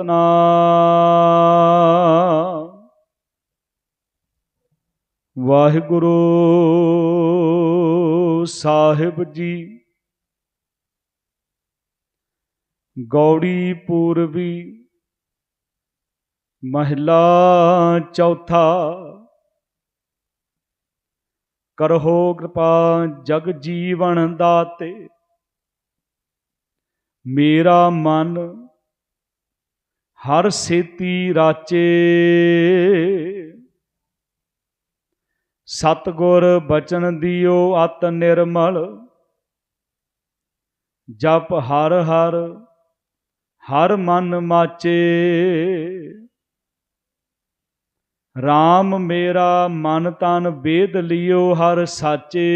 ਸਤਨਾਮ। ਵਾਹਿਗੁਰੂ ਸਾਹਿਬ ਜੀ। ਗੌੜੀ ਪੂਰਬੀ। ਮਹਿਲਾ ਚੌਥਾ। ਕਰਹੋ ਕਿਰਪਾ ਜਗ ਜੀਵਨ ਦਾਤੇ। ਮੇਰਾ ਮਨ ਹਰ ਸੇਤੀ ਰਾਚੇ। ਸਤਗੁਰ ਬਚਨ ਦਿਓ ਅਤ ਨਿਰਮਲ, ਜਪ ਹਰ ਹਰ ਹਰ ਮਨ ਮਾਚੇ। RAM ਮੇਰਾ ਮਨ ਤਨ ਵੇਦ ਲਿਓ ਹਰ ਸਾਚੇ।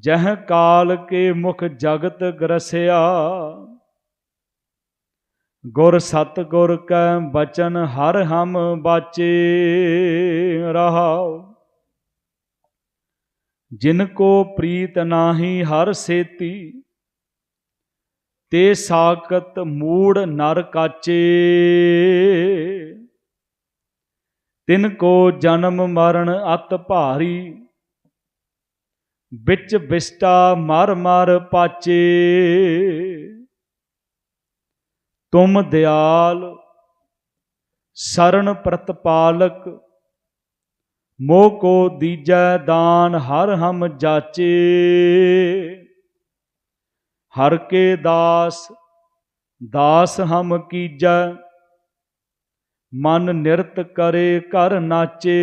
ਜਹ ਕਾਲ ਕੇ ਮੁਖ ਜਗਤ ਗਰਸਿਆ ਗੁਰ ਸਤ ਗੁਰ ਕੈ ਬਚਨ ਹਰ ਹਮ ਬਾਚੇ ਰਹਾਉ। ਜਿਨ ਕੋ ਪ੍ਰੀਤ ਨਾਹੀ ਹਰ ਸੇਤੀ, ਤੇ ਸਾਕਤ ਮੂੜ ਨਰ ਕਾਚੇ। ਤਿਨ ਕੋ ਜਨਮ ਮਰਨ ਅਤ ਭਾਰੀ, ਵਿੱਚ ਵਿਸਟਾ ਮਰ ਮਰ ਪਾਚੇ। ਤੁਮ ਦਿਆਲ ਸਰਣ ਪ੍ਰਤਪਾਲਕ, ਮੋਹ ਕੋ ਦੀਜੈ ਦਾਨ ਹਰ ਹਮ ਜਾਚੇ। ਹਰ ਕੇ ਦਾਸ ਦਾਸ ਹਮ ਕੀਜੈ, ਮਨ ਨਿਰਤ ਕਰੇ ਕਰ ਨਾਚੇ।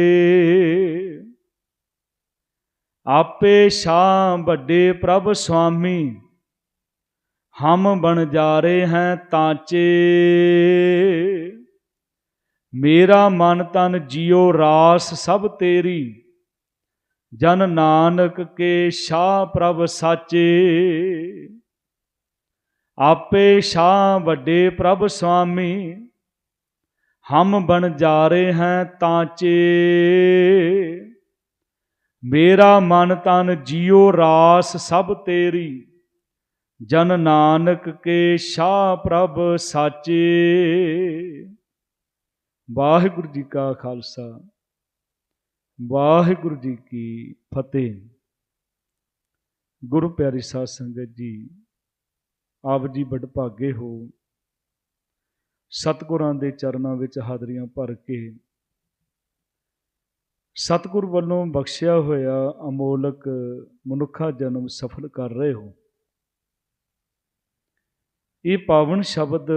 ਆਪੇ ਸ਼ਾਹ ਵੱਡੇ ਪ੍ਰਭ ਸੁਆਮੀ ਹਮ ਬਣ ਜਾ ਜਾਰੇ ਹੈ ਤਾਚੇ। ਮੇਰਾ ਮਨ ਤਨ ਜਿਉ ਰਾਸ ਸਭ ਤੇਰੀ। ਜਨ ਨਾਨਕ ਕੇ ਸ਼ਾਹ ਪ੍ਰਭ ਸਾਚੇ। ਆਪੇ ਸ਼ਾਹ ਵੱਡੇ ਪ੍ਰਭ ਸੁਆਮੀ। ਹਮ ਬਣ ਜਾ ਰਹੇ ਹੈ ਤਾਂਚੇ। ਮੇਰਾ ਮਨ ਤਨ ਜਿਉ ਰਾਸ ਸਭ ਤੇਰੀ। ਜਨ ਨਾਨਕ ਕੇ ਸ਼ਾਹ ਪ੍ਰਭ ਸਾਚੇ। ਵਾਹਿਗੁਰੂ ਜੀ ਕਾ ਖਾਲਸਾ, ਵਾਹਿਗੁਰੂ ਜੀ ਕੀ ਫਤਿਹ। ਗੁਰੂ ਪਿਆਰੀ ਸਾਧ ਸੰਗਤ ਜੀ, ਆਪ ਜੀ ਬੜ ਭਾਗੇ ਹੋ। ਸਤਿਗੁਰਾਂ ਦੇ ਚਰਨਾਂ ਵਿੱਚ ਹਾਜ਼ਰੀਆਂ ਭਰ ਕੇ ਸਤਿਗੁਰ ਵੱਲੋਂ ਬਖਸ਼ਿਆ ਹੋਇਆ ਅਮੋਲਕ ਮਨੁੱਖਾ ਜਨਮ ਸਫਲ ਕਰ ਰਹੇ ਹੋ। ਇਹ ਪਾਵਨ ਸ਼ਬਦ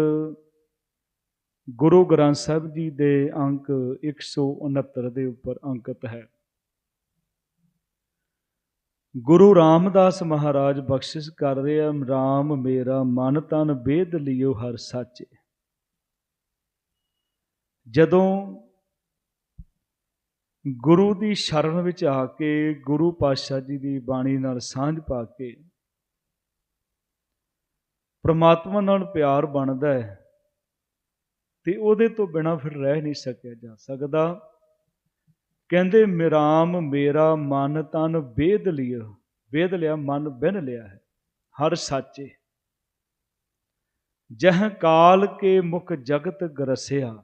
ਗੁਰੂ ਗ੍ਰੰਥ ਸਾਹਿਬ ਜੀ ਦੇ ਅੰਕ 169 ਦੇ ਉੱਪਰ ਅੰਕਿਤ ਹੈ। ਗੁਰੂ ਰਾਮਦਾਸ ਮਹਾਰਾਜ ਬਖਸ਼ਿਸ਼ ਕਰ ਰਿਹਾ RAM ਮੇਰਾ ਮਨ ਤਨ ਬੇਦ ਲਿਓ ਹਰ ਸਾਚੇ। ਜਦੋਂ ਗੁਰੂ ਦੀ ਸ਼ਰਨ ਵਿੱਚ ਆ ਕੇ ਗੁਰੂ ਪਾਤਸ਼ਾਹ ਜੀ ਦੀ ਬਾਣੀ ਨਾਲ ਸਾਂਝ ਪਾ ਕੇ ਪ੍ਰਮਾਤਮਾ ਨਾਲ ਪਿਆਰ ਬਣਦਾ ਹੈ, ਤੇ ਉਹਦੇ ਤੋਂ ਬਿਨਾ ਫਿਰ ਰਹਿ ਨਹੀਂ ਸਕਿਆ ਜਾ ਸਕਦਾ। ਕਹਿੰਦੇ, ਮਿਰਾਮ ਮੇਰਾ ਮਨ ਤਨ ਵੇਦ ਲਿਆ ਵੇਦ ਲਿਆ, ਮਨ ਬਿਨ ਲਿਆ ਹੈ, ਹਰ ਸਾਚੇ। ਜਹ ਕਾਲ ਕੇ ਮੁਖ ਜਗਤ ਗਰਸਿਆ।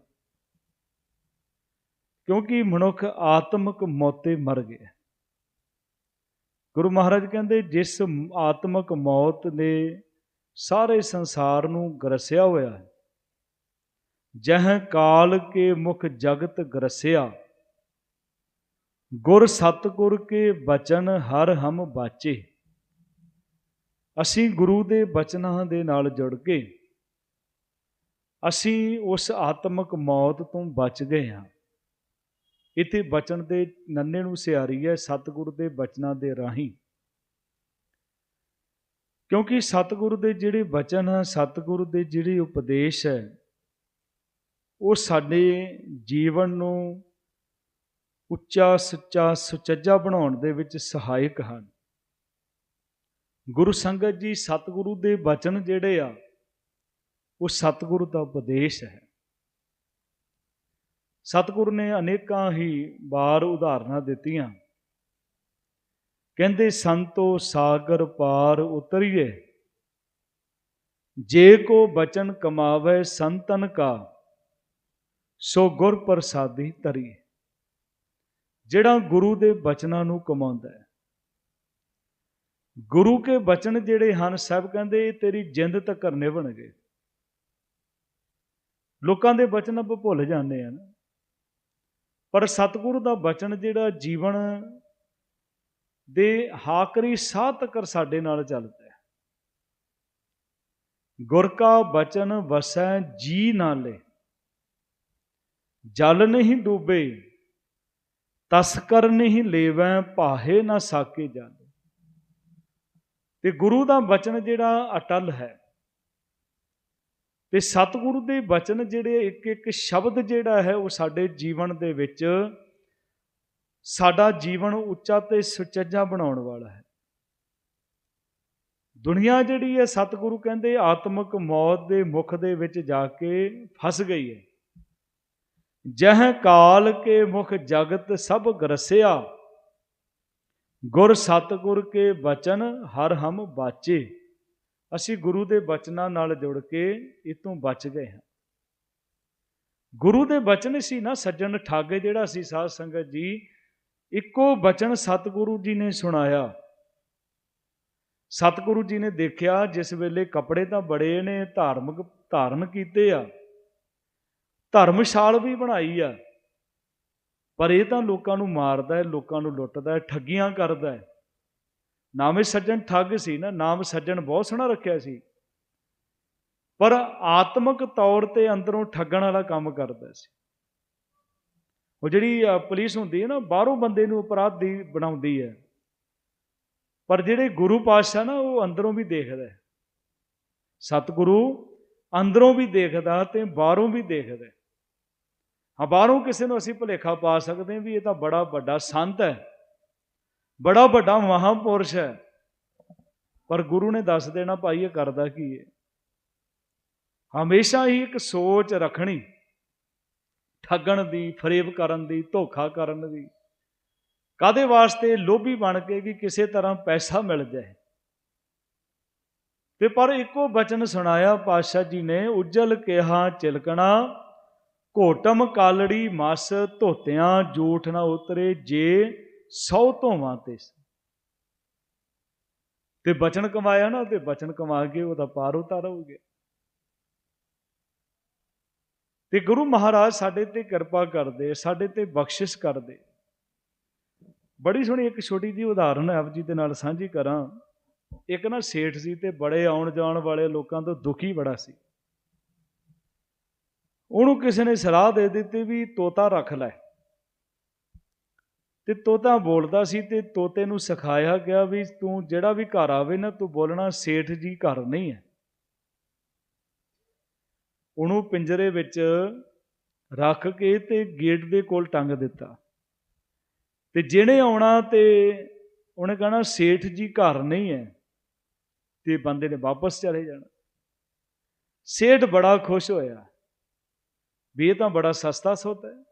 ਕਿਉਂਕਿ ਮਨੁੱਖ ਆਤਮਿਕ ਮੌਤੇ ਮਰ ਗਿਆ ਗੁਰੂ ਮਹਾਰਾਜ ਕਹਿੰਦੇ, ਜਿਸ ਆਤਮਿਕ ਮੌਤ ਨੇ ਸਾਰੇ ਸੰਸਾਰ ਨੂੰ ਗਰਸਿਆ ਹੋਇਆ ਹੈ। ਜਹ ਕਾਲ ਕੇ ਮੁਖ ਜਗਤ ਗਰਸਿਆ, ਗੁਰ ਸਤਗੁਰ ਕੇ ਬਚਨ ਹਰ ਹਮ ਬਾਚੇ। ਅਸੀਂ ਗੁਰੂ ਦੇ ਬਚਨਾਂ ਦੇ ਨਾਲ ਜੁੜ ਕੇ, ਅਸੀਂ ਉਸ ਆਤਮਿਕ ਮੌਤ ਤੋਂ ਬਚ ਗਏ ਹਾਂ। ਇਥੇ ਬਚਨ ਦੇ ਨੰਨੇ ਨੂੰ ਸਿਆਰੀ ਹੈ ਸਤਿਗੁਰੂ ਦੇ ਬਚਨਾਂ ਦੇ ਰਾਹੀਂ। ਕਿਉਂਕਿ ਸਤਿਗੁਰੂ ਦੇ ਜਿਹੜੇ ਬਚਨ ਹੈ ਸਤਿਗੁਰੂ ਦੇ ਜਿਹੜੇ ਉਪਦੇਸ਼ ਹੈ, ਉਹ ਸਾਡੇ ਜੀਵਨ ਨੂੰ ਉੱਚਾ, ਸੱਚਾ, ਸੁਚੱਜਾ ਬਣਾਉਣ ਦੇ ਵਿੱਚ ਸਹਾਇਕ ਹਨ। ਗੁਰੂ ਸੰਗਤ ਜੀ ਸਤਿਗੁਰੂ ਦੇ ਬਚਨ ਜਿਹੜੇ ਆ, ਉਹ ਸਤਿਗੁਰੂ ਦਾ ਉਪਦੇਸ਼ ਹੈ। ਸਤਿਗੁਰੂ ਨੇ ਅਨੇਕਾਂ ਹੀ ਵਾਰ ਉਦਾਹਰਨਾਂ ਦਿੱਤੀਆਂ। ਕਹਿੰਦੇ, ਸੰਤੋ ਸਾਗਰ ਪਾਰ ਉਤਰੀਏ। ਜੇ ਕੋ ਬਚਨ ਕਮਾਵੇ ਸੰਤਨ ਕਾ, ਸੋ ਗੁਰ ਪ੍ਰਸਾਦੀ ਤਰੀ ਜਿਹੜਾ ਗੁਰੂ ਦੇ ਬਚਨਾਂ ਨੂੰ ਕਮਾਉਂਦਾ ਹੈ। ਗੁਰੂ ਕੇ ਬਚਨ ਜਿਹੜੇ ਹਨ, ਸਭ ਕਹਿੰਦੇ, ਇਹ ਤੇਰੀ ਜਿੰਦ ਤੱਕ ਨਿਭਣਗੇ ਲੋਕਾਂ ਦੇ ਬਚਨ ਆਪਾਂ ਭੁੱਲ ਜਾਂਦੇ ਆ ਪਰ ਸਤਿਗੁਰੂ ਦਾ ਬਚਨ ਜਿਹੜਾ ਜੀਵਨ ਦੇ ਹਾਕਰੀ ਸਾਹ ਤੱਕ ਸਾਡੇ ਨਾਲ ਚੱਲਦਾ ਹੈ। ਗੁਰ ਕਾ ਬਚਨ ਵਸੈ ਜੀ ਨਾਲੇ, ਜਲ ਨਹੀਂ ਡੂਬੇ ਤਸਕਰ ਨਹੀਂ ਲੇਵੈ, ਭਾਹੇ ਨਾ ਸਾਕੇ ਜਲ। ਤੇ ਗੁਰੂ ਦਾ ਬਚਨ ਜਿਹੜਾ ਅਟਲ ਹੈ, ਤੇ ਸਤਿਗੁਰੂ ਦੇ ਬਚਨ ਜਿਹੜੇ ਇੱਕ ਇੱਕ ਸ਼ਬਦ ਜਿਹੜਾ ਹੈ ਉਹ ਸਾਡੇ ਜੀਵਨ ਦੇ ਵਿੱਚ ਸਾਡਾ ਜੀਵਨ ਉੱਚਾ ਤੇ ਸੁਚੱਜਾ ਬਣਾਉਣ ਵਾਲਾ ਹੈ। ਦੁਨੀਆ ਜਿਹੜੀ ਹੈ, ਸਤਿਗੁਰੂ ਕਹਿੰਦੇ ਆਤਮਿਕ ਮੌਤ ਦੇ ਮੁਖ ਦੇ ਵਿੱਚ ਜਾ ਕੇ ਫਸ ਗਈ ਹੈ। ਜਹ ਕਾਲ ਕੇ ਮੁਖ ਜਗਤ ਸਭ ਗਰਸਿਆ, ਗੁਰ ਸਤਗੁਰ ਕੇ ਬਚਨ ਹਰ ਹਮ ਬਾਚੇ। ਅਸੀਂ ਗੁਰੂ ਦੇ ਬਚਨਾਂ ਨਾਲ ਜੁੜ ਕੇ ਇਤੋਂ ਬਚ ਗਏ ਹਾਂ। ਗੁਰੂ ਦੇ ਬਚਨ ਸੀ ਨਾ, ਸੱਜਣ ਠਾਗੇ ਜਿਹੜਾ ਸੀ ਸਾਧ ਸੰਗਤ ਜੀ ਇੱਕੋ ਬਚਨ ਸਤਿਗੁਰੂ ਜੀ ਨੇ ਸੁਣਾਇਆ। ਸਤਿਗੁਰੂ ਜੀ ਨੇ ਦੇਖਿਆ, ਜਿਸ ਵੇਲੇ ਕੱਪੜੇ ਤਾਂ ਬੜੇ ਨੇ, ਧਾਰਮਿਕ, ਧਾਰਨ ਕੀਤੇ ਆ। ਧਰਮਸ਼ਾਲ ਵੀ ਬਣਾਈ ਆ। ਪਰ ਇਹ ਤਾਂ ਲੋਕਾਂ ਨੂੰ ਮਾਰਦਾ ਹੈ, ਲੋਕਾਂ ਨੂੰ ਲੁੱਟਦਾ ਹੈ, ਠੱਗੀਆਂ ਕਰਦਾ ਹੈ। ਨਾਮੇ ਸੱਜਣ ਠੱਗ ਸੀ ਨਾ, ਨਾਮ ਸੱਜਣ ਬਹੁਤ ਸੋਹਣਾ ਰੱਖਿਆ ਸੀ। ਪਰ ਆਤਮਿਕ ਤੌਰ ਤੇ ਅੰਦਰੋਂ ਠੱਗਣ ਵਾਲਾ ਕੰਮ ਕਰਦਾ ਸੀ। ਉਹ ਜਿਹੜੀ ਪੁਲਿਸ ਹੁੰਦੀ ਹੈ ਨਾ, ਬਾਹਰੋਂ ਬੰਦੇ ਨੂੰ ਅਪਰਾਧੀ ਬਣਾਉਂਦੀ ਹੈ। ਪਰ ਜਿਹੜੇ ਗੁਰੂ ਪਾਤਸ਼ਾਹ ਨਾ, ਉਹ ਅੰਦਰੋਂ ਵੀ ਦੇਖਦਾ ਸਤਿਗੁਰੂ ਅੰਦਰੋਂ ਵੀ ਦੇਖਦਾ ਤੇ ਬਾਹਰੋਂ ਵੀ ਦੇਖਦਾ ਹਾਂ, ਬਾਹਰੋਂ ਕਿਸੇ ਨੂੰ ਅਸੀਂ ਭੁਲੇਖਾ ਪਾ ਸਕਦੇ ਹਾਂ ਵੀ ਇਹ ਤਾਂ ਬੜਾ ਵੱਡਾ ਸੰਤ ਹੈ। ਬੜਾ ਵੱਡਾ ਮਹਾਪੁਰਸ਼ ਹੈ। ਪਰ ਗੁਰੂ ਨੇ ਦੱਸ ਦੇਣਾ, ਭਾਈ ਇਹ ਕਰਦਾ ਕੀ ਹੈ? ਹਮੇਸ਼ਾ ਹੀ ਇੱਕ ਸੋਚ ਰੱਖਣੀ। ਠੱਗਣ ਦੀ, ਫਰੇਬ ਕਰਨ ਦੀ, ਧੋਖਾ ਕਰਨ ਦੀ। ਕਾਦੇ ਵਾਸਤੇ ਲੋਭੀ ਬਣ ਕੇ ਕਿ ਕਿਸੇ ਤਰ੍ਹਾਂ ਪੈਸਾ ਮਿਲ ਜਾਏ? ਤੇ ਪਰ ਇੱਕੋ ਬਚਨ ਸੁਣਾਇਆ ਪਾਤਸ਼ਾਹ ਜੀ ਨੇ, ਉਜਲ ਕਿਹਾ ਚਿਲਕਣਾ, ਘੋਟਮ ਕਾਲੜੀ ਮਸ ਧੋਤਿਆਂ, ਜੂਠ ਨਾ ਉਤਰੇ ਜੇ ਸੌ ਧੋਵਾਂ ਤੇ ਤੇ ਬਚਨ ਕਮਾਇਆ ਨਾ, ਤੇ ਬਚਨ ਕਮਾ ਕੇ ਉਹਦਾ ਪਾਰ ਉਤਾਰ ਹੋ ਗਿਆ। ਤੇ ਗੁਰੂ ਮਹਾਰਾਜ ਸਾਡੇ ਤੇ ਕਿਰਪਾ ਕਰਦੇ, ਸਾਡੇ ਤੇ ਬਖਸ਼ਿਸ਼ ਕਰਦੇ। ਬੜੀ ਸੋਹਣੀ ਇੱਕ ਛੋਟੀ ਜੀ ਉਦਾਹਰਨ ਆਪ ਜੀ ਦੇ ਨਾਲ ਸਾਂਝੀ ਕਰਾਂ। ਇੱਕ ਨਾ ਸੇਠ ਸੀ ਤੇ ਬੜੇ ਆਉਣ ਜਾਣ ਵਾਲੇ ਲੋਕਾਂ ਤੋਂ ਦੁਖੀ ਬੜਾ ਸੀ। ਉਹਨੂੰ ਕਿਸੇ ਨੇ ਸਲਾਹ ਦੇ ਦਿੱਤੀ ਵੀ ਤੋਤਾ ਰੱਖ ਲੈ। ਤੇ ਤੋਤਾ ਬੋਲਦਾ ਸੀ ਤੇ ਤੋਤੇ ਨੂੰ ਸਿਖਾਇਆ ਗਿਆ ਵੀ ਤੂੰ ਜਿਹੜਾ ਵੀ ਘਰ ਆਵੇ ਨਾ, ਤੂੰ ਬੋਲਣਾ ਸੇਠ ਜੀ ਘਰ ਨਹੀਂ ਹੈ। ਉਹਨੂੰ ਪਿੰਜਰੇ ਵਿੱਚ ਰੱਖ ਕੇ ਤੇ ਗੇਟ ਦੇ ਕੋਲ ਟੰਗ ਦਿੱਤਾ। ਤੇ ਜਿਹਨੇ ਆਉਣਾ ਤੇ ਉਹਨੇ ਕਹਣਾ, ਸੇਠ ਜੀ ਘਰ ਨਹੀਂ ਹੈ। ਤੇ ਬੰਦੇ ਨੇ ਵਾਪਸ ਚਲੇ ਜਾਣਾ। ਸੇਠ ਬੜਾ ਖੁਸ਼ ਹੋਇਆ ਵੀ ਇਹ ਤਾਂ ਬੜਾ ਸਸਤਾ ਸੌਦਾ ਹੈ।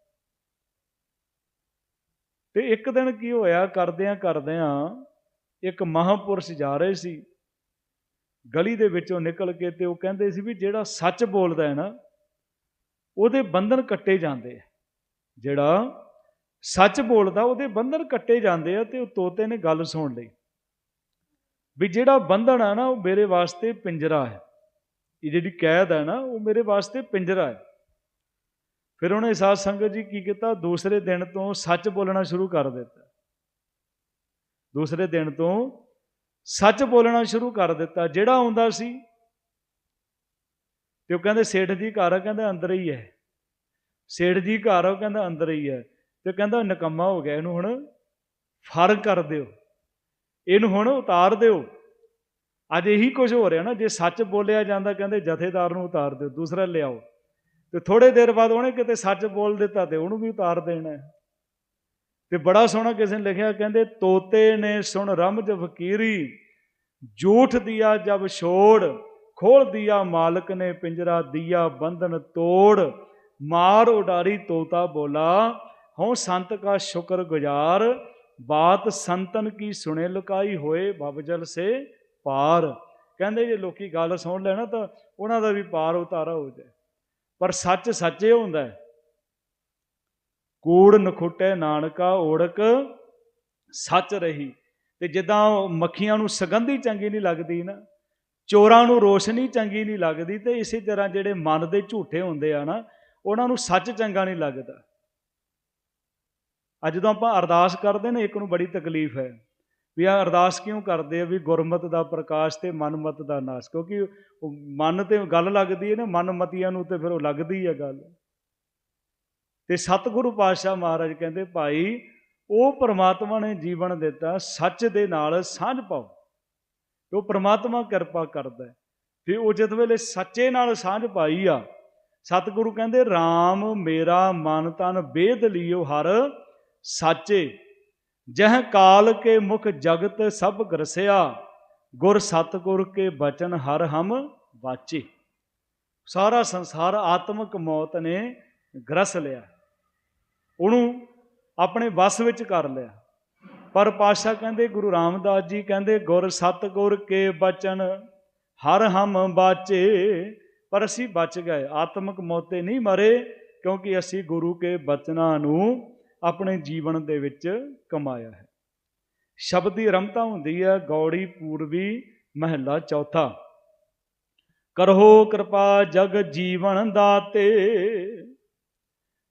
ਤੇ ਇੱਕ ਦਿਨ ਕੀ ਹੋਇਆ ਕਰਦਿਆਂ ਕਰਦਿਆਂ ਇੱਕ ਮਹਾਪੁਰਸ਼ ਜਾ ਰਹੇ ਸੀ। ਗਲੀ ਦੇ ਵਿੱਚੋਂ ਨਿਕਲ ਕੇ ਤੇ ਉਹ ਕਹਿੰਦੇ ਸੀ ਵੀ ਜਿਹੜਾ ਸੱਚ ਬੋਲਦਾ ਹੈ ਨਾ, ਉਹਦੇ ਬੰਧਨ ਕੱਟੇ ਜਾਂਦੇ ਆ। ਜਿਹੜਾ ਸੱਚ ਬੋਲਦਾ, ਉਹਦੇ ਬੰਧਨ ਕੱਟੇ ਜਾਂਦੇ ਆ ਤੇ ਉਹ ਤੋਤੇ ਨੇ ਗੱਲ ਸੁਣ ਲਈ। ਵੀ ਜਿਹੜਾ ਬੰਧਨ ਆ ਨਾ, ਉਹ ਮੇਰੇ ਵਾਸਤੇ ਪਿੰਜਰਾ ਹੈ। ਇਹ ਜਿਹੜੀ ਕੈਦ ਹੈ ਨਾ, ਉਹ ਮੇਰੇ ਵਾਸਤੇ ਪਿੰਜਰਾ ਹੈ। ਫਿਰ ਉਹਨੇ ਸਾਧ ਸੰਗਤ ਜੀ ਕੀ ਕੀਤਾ? ਦੂਸਰੇ ਦਿਨ ਤੋਂ ਸੱਚ ਬੋਲਣਾ ਸ਼ੁਰੂ ਕਰ ਦਿੱਤਾ। ਦੂਸਰੇ ਦਿਨ ਤੋਂ ਸੱਚ ਬੋਲਣਾ ਸ਼ੁਰੂ ਕਰ ਦਿੱਤਾ। ਜਿਹੜਾ ਆਉਂਦਾ ਸੀ, ਤੇ ਉਹ ਕਹਿੰਦੇ, ਸੇਠ ਜੀ ਘਰ ਆ, ਕਹਿੰਦਾ ਅੰਦਰ ਹੀ ਹੈ। ਸੇਠ ਜੀ ਘਰ ਆ, ਉਹ ਕਹਿੰਦਾ ਅੰਦਰ ਹੀ ਹੈ। ਤੇ ਕਹਿੰਦਾ ਨਕਮਾ ਹੋ ਗਿਆ, ਇਹਨੂੰ ਹੁਣ ਫ਼ਰਕ ਕਰ ਦਿਓ। ਇਹਨੂੰ ਹੁਣ ਉਤਾਰ ਦਿਓ। ਅੱਜ ਇਹੀ ਕੁਝ ਹੋ ਰਿਹਾ ਨਾ, ਜੇ ਸੱਚ ਬੋਲਿਆ ਜਾਂਦਾ, ਕਹਿੰਦੇ ਜਥੇਦਾਰ ਨੂੰ ਉਤਾਰ ਦਿਓ, ਦੂਸਰਾ ਲਿਆਓ। ਤੇ ਥੋੜੇ ਦੇਰ ਬਾਅਦ ਉਹਨੇ ਕਿਤੇ ਸੱਚ ਬੋਲ ਦਿੱਤਾ ਤੇ ਉਹਨੂੰ ਵੀ ਉਤਾਰ ਦੇਣਾ ਤੇ ਬੜਾ ਸੋਹਣਾ ਕਿਸੇ ਨੇ ਲਿਖਿਆ, ਕਹਿੰਦੇ, ਤੋਤੇ ਨੇ ਸੁਣ ਰਮਜ ਫਕੀਰੀ ਝੂਠ ਦਿਆ ਜਬ ਛੋੜ, ਖੋਲ ਦਿਆ ਮਾਲਕ ਨੇ ਪਿੰਜਰਾ, ਦਿਆ ਬੰਧਨ ਤੋੜ, ਮਾਰ ਉਡਾਰੀ ਤੋਤਾ ਬੋਲਾ, ਹਉ ਸੰਤ ਕਾ ਸ਼ੁਕਰ ਗੁਜ਼ਾਰ, ਬਾਤ ਸੰਤਨ ਕੀ ਸੁਣੇ ਲੁਕਾਈ ਹੋਏ ਬਬਜਲ ਸੇ ਪਾਰ। ਕਹਿੰਦੇ, ਜੇ ਲੋਕੀ ਗੱਲ ਸੁਣ ਲੈਣਾ ਤਾਂ ਉਹਨਾਂ ਦਾ ਵੀ ਪਾਰ ਉਤਾਰਾ ਹੋ ਜਾਏ। ਪਰ ਸੱਚ ਸੱਚੇ ਹੁੰਦਾ ਹੈ। ਕੂੜ ਨਖੁੱਟੇ ਨਾਨਕਾ ਓੜਕ ਸੱਚ ਰਹੀ। ਤੇ ਜਿੱਦਾਂ ਉਹ ਮੱਖੀਆਂ ਨੂੰ ਸੁਗੰਧੀ ਚੰਗੀ ਨਹੀਂ ਲੱਗਦੀ ਨਾ, ਚੋਰਾਂ ਨੂੰ ਰੋਸ਼ਨੀ ਚੰਗੀ ਨਹੀਂ ਲੱਗਦੀ ਤੇ ਇਸੇ ਤਰ੍ਹਾਂ ਜਿਹੜੇ ਮਨ ਦੇ ਝੂਠੇ ਹੁੰਦੇ ਆ ਨਾ, ਉਹਨਾਂ ਨੂੰ ਸੱਚ ਚੰਗਾ ਨਹੀਂ ਲੱਗਦਾ। ਅੱਜ ਜਦੋਂ ਆਪਾਂ ਅਰਦਾਸ ਕਰਦੇ ਨੇ, ਇੱਕ ਨੂੰ ਬੜੀ ਤਕਲੀਫ ਹੈ ਵੀ ਆ ਅਰਦਾਸ ਕਿਉਂ ਕਰਦੇ ਆ ਵੀ ਗੁਰਮਤ ਦਾ ਪ੍ਰਕਾਸ਼ ਤੇ ਮਨਮਤ ਦਾ ਨਾਸ਼, ਕਿਉਂਕਿ ਮਨ ਤੇ ਗੱਲ ਲੱਗਦੀ ਹੈ ਨਾ, ਮਨਮਤੀਆਂ ਨੂੰ ਤੇ ਫਿਰ ਉਹ ਲੱਗਦੀ ਹੈ ਗੱਲ। ਤੇ ਸਤਿਗੁਰੂ ਪਾਤਸ਼ਾਹ ਮਹਾਰਾਜ ਕਹਿੰਦੇ, ਭਾਈ, ਉਹ ਪ੍ਰਮਾਤਮਾ ਨੇ ਜੀਵਨ ਦਿੱਤਾ, ਸੱਚ ਦੇ ਨਾਲ ਸਾਂਝ ਪਾਓ। ਉਹ ਪ੍ਰਮਾਤਮਾ ਕਿਰਪਾ ਕਰਦਾ ਫਿਰ ਉਹ ਜਦ ਵੇਲੇ ਸੱਚੇ ਨਾਲ ਸਾਂਝ ਪਾਈ ਆ, ਸਤਿਗੁਰੂ ਕਹਿੰਦੇ RAM ਮੇਰਾ ਮਨ ਤਨ ਬੇਦ ਲਿਓ ਹਰ ਸਾਚੇ। ਜਹ ਕਾਲ ਕੇ ਮੁਖ ਜਗਤ ਸਭ ਗਰਸਿਆ, ਗੁਰ ਸਤਗੁਰ ਕੇ ਬਚਨ ਹਰ ਹਮ ਵਾਚੇ। ਸਾਰਾ ਸੰਸਾਰ ਆਤਮਿਕ ਮੌਤ ਨੇ ਗਰਸ ਲਿਆ। ਉਹਨੂੰ ਆਪਣੇ ਵਸ ਵਿੱਚ ਕਰ ਲਿਆ। ਪਰ ਪਾਸ਼ਾ ਕਹਿੰਦੇ, ਗੁਰੂ ਰਾਮਦਾਸ ਜੀ ਕਹਿੰਦੇ, ਗੁਰ ਸਤਗੁਰ ਕੇ ਬਚਨ, ਹਰ ਹਮ ਬਾਚੇ। ਪਰ ਅਸੀਂ ਬਚ ਗਏ, ਆਤਮਿਕ ਮੌਤੇ ਨਹੀਂ ਮਰੇ, ਕਿਉਂਕਿ ਅਸੀਂ ਗੁਰੂ ਕੇ ਬਚਨਾਂ ਨੂੰ ਆਪਣੇ ਜੀਵਨ ਦੇ ਵਿੱਚ ਕਮਾਇਆ ਹੈ। ਸ਼ਬਦ ਦੀ ਰਮਤਾ ਹੁੰਦੀ ਹੈ, ਗੌੜੀ ਪੂਰਬੀ ਮਹਿਲਾ ਚੌਥਾ। ਕਰਹੋ ਕਿਰਪਾ ਜਗ ਜੀਵਨ ਦਾਤੇ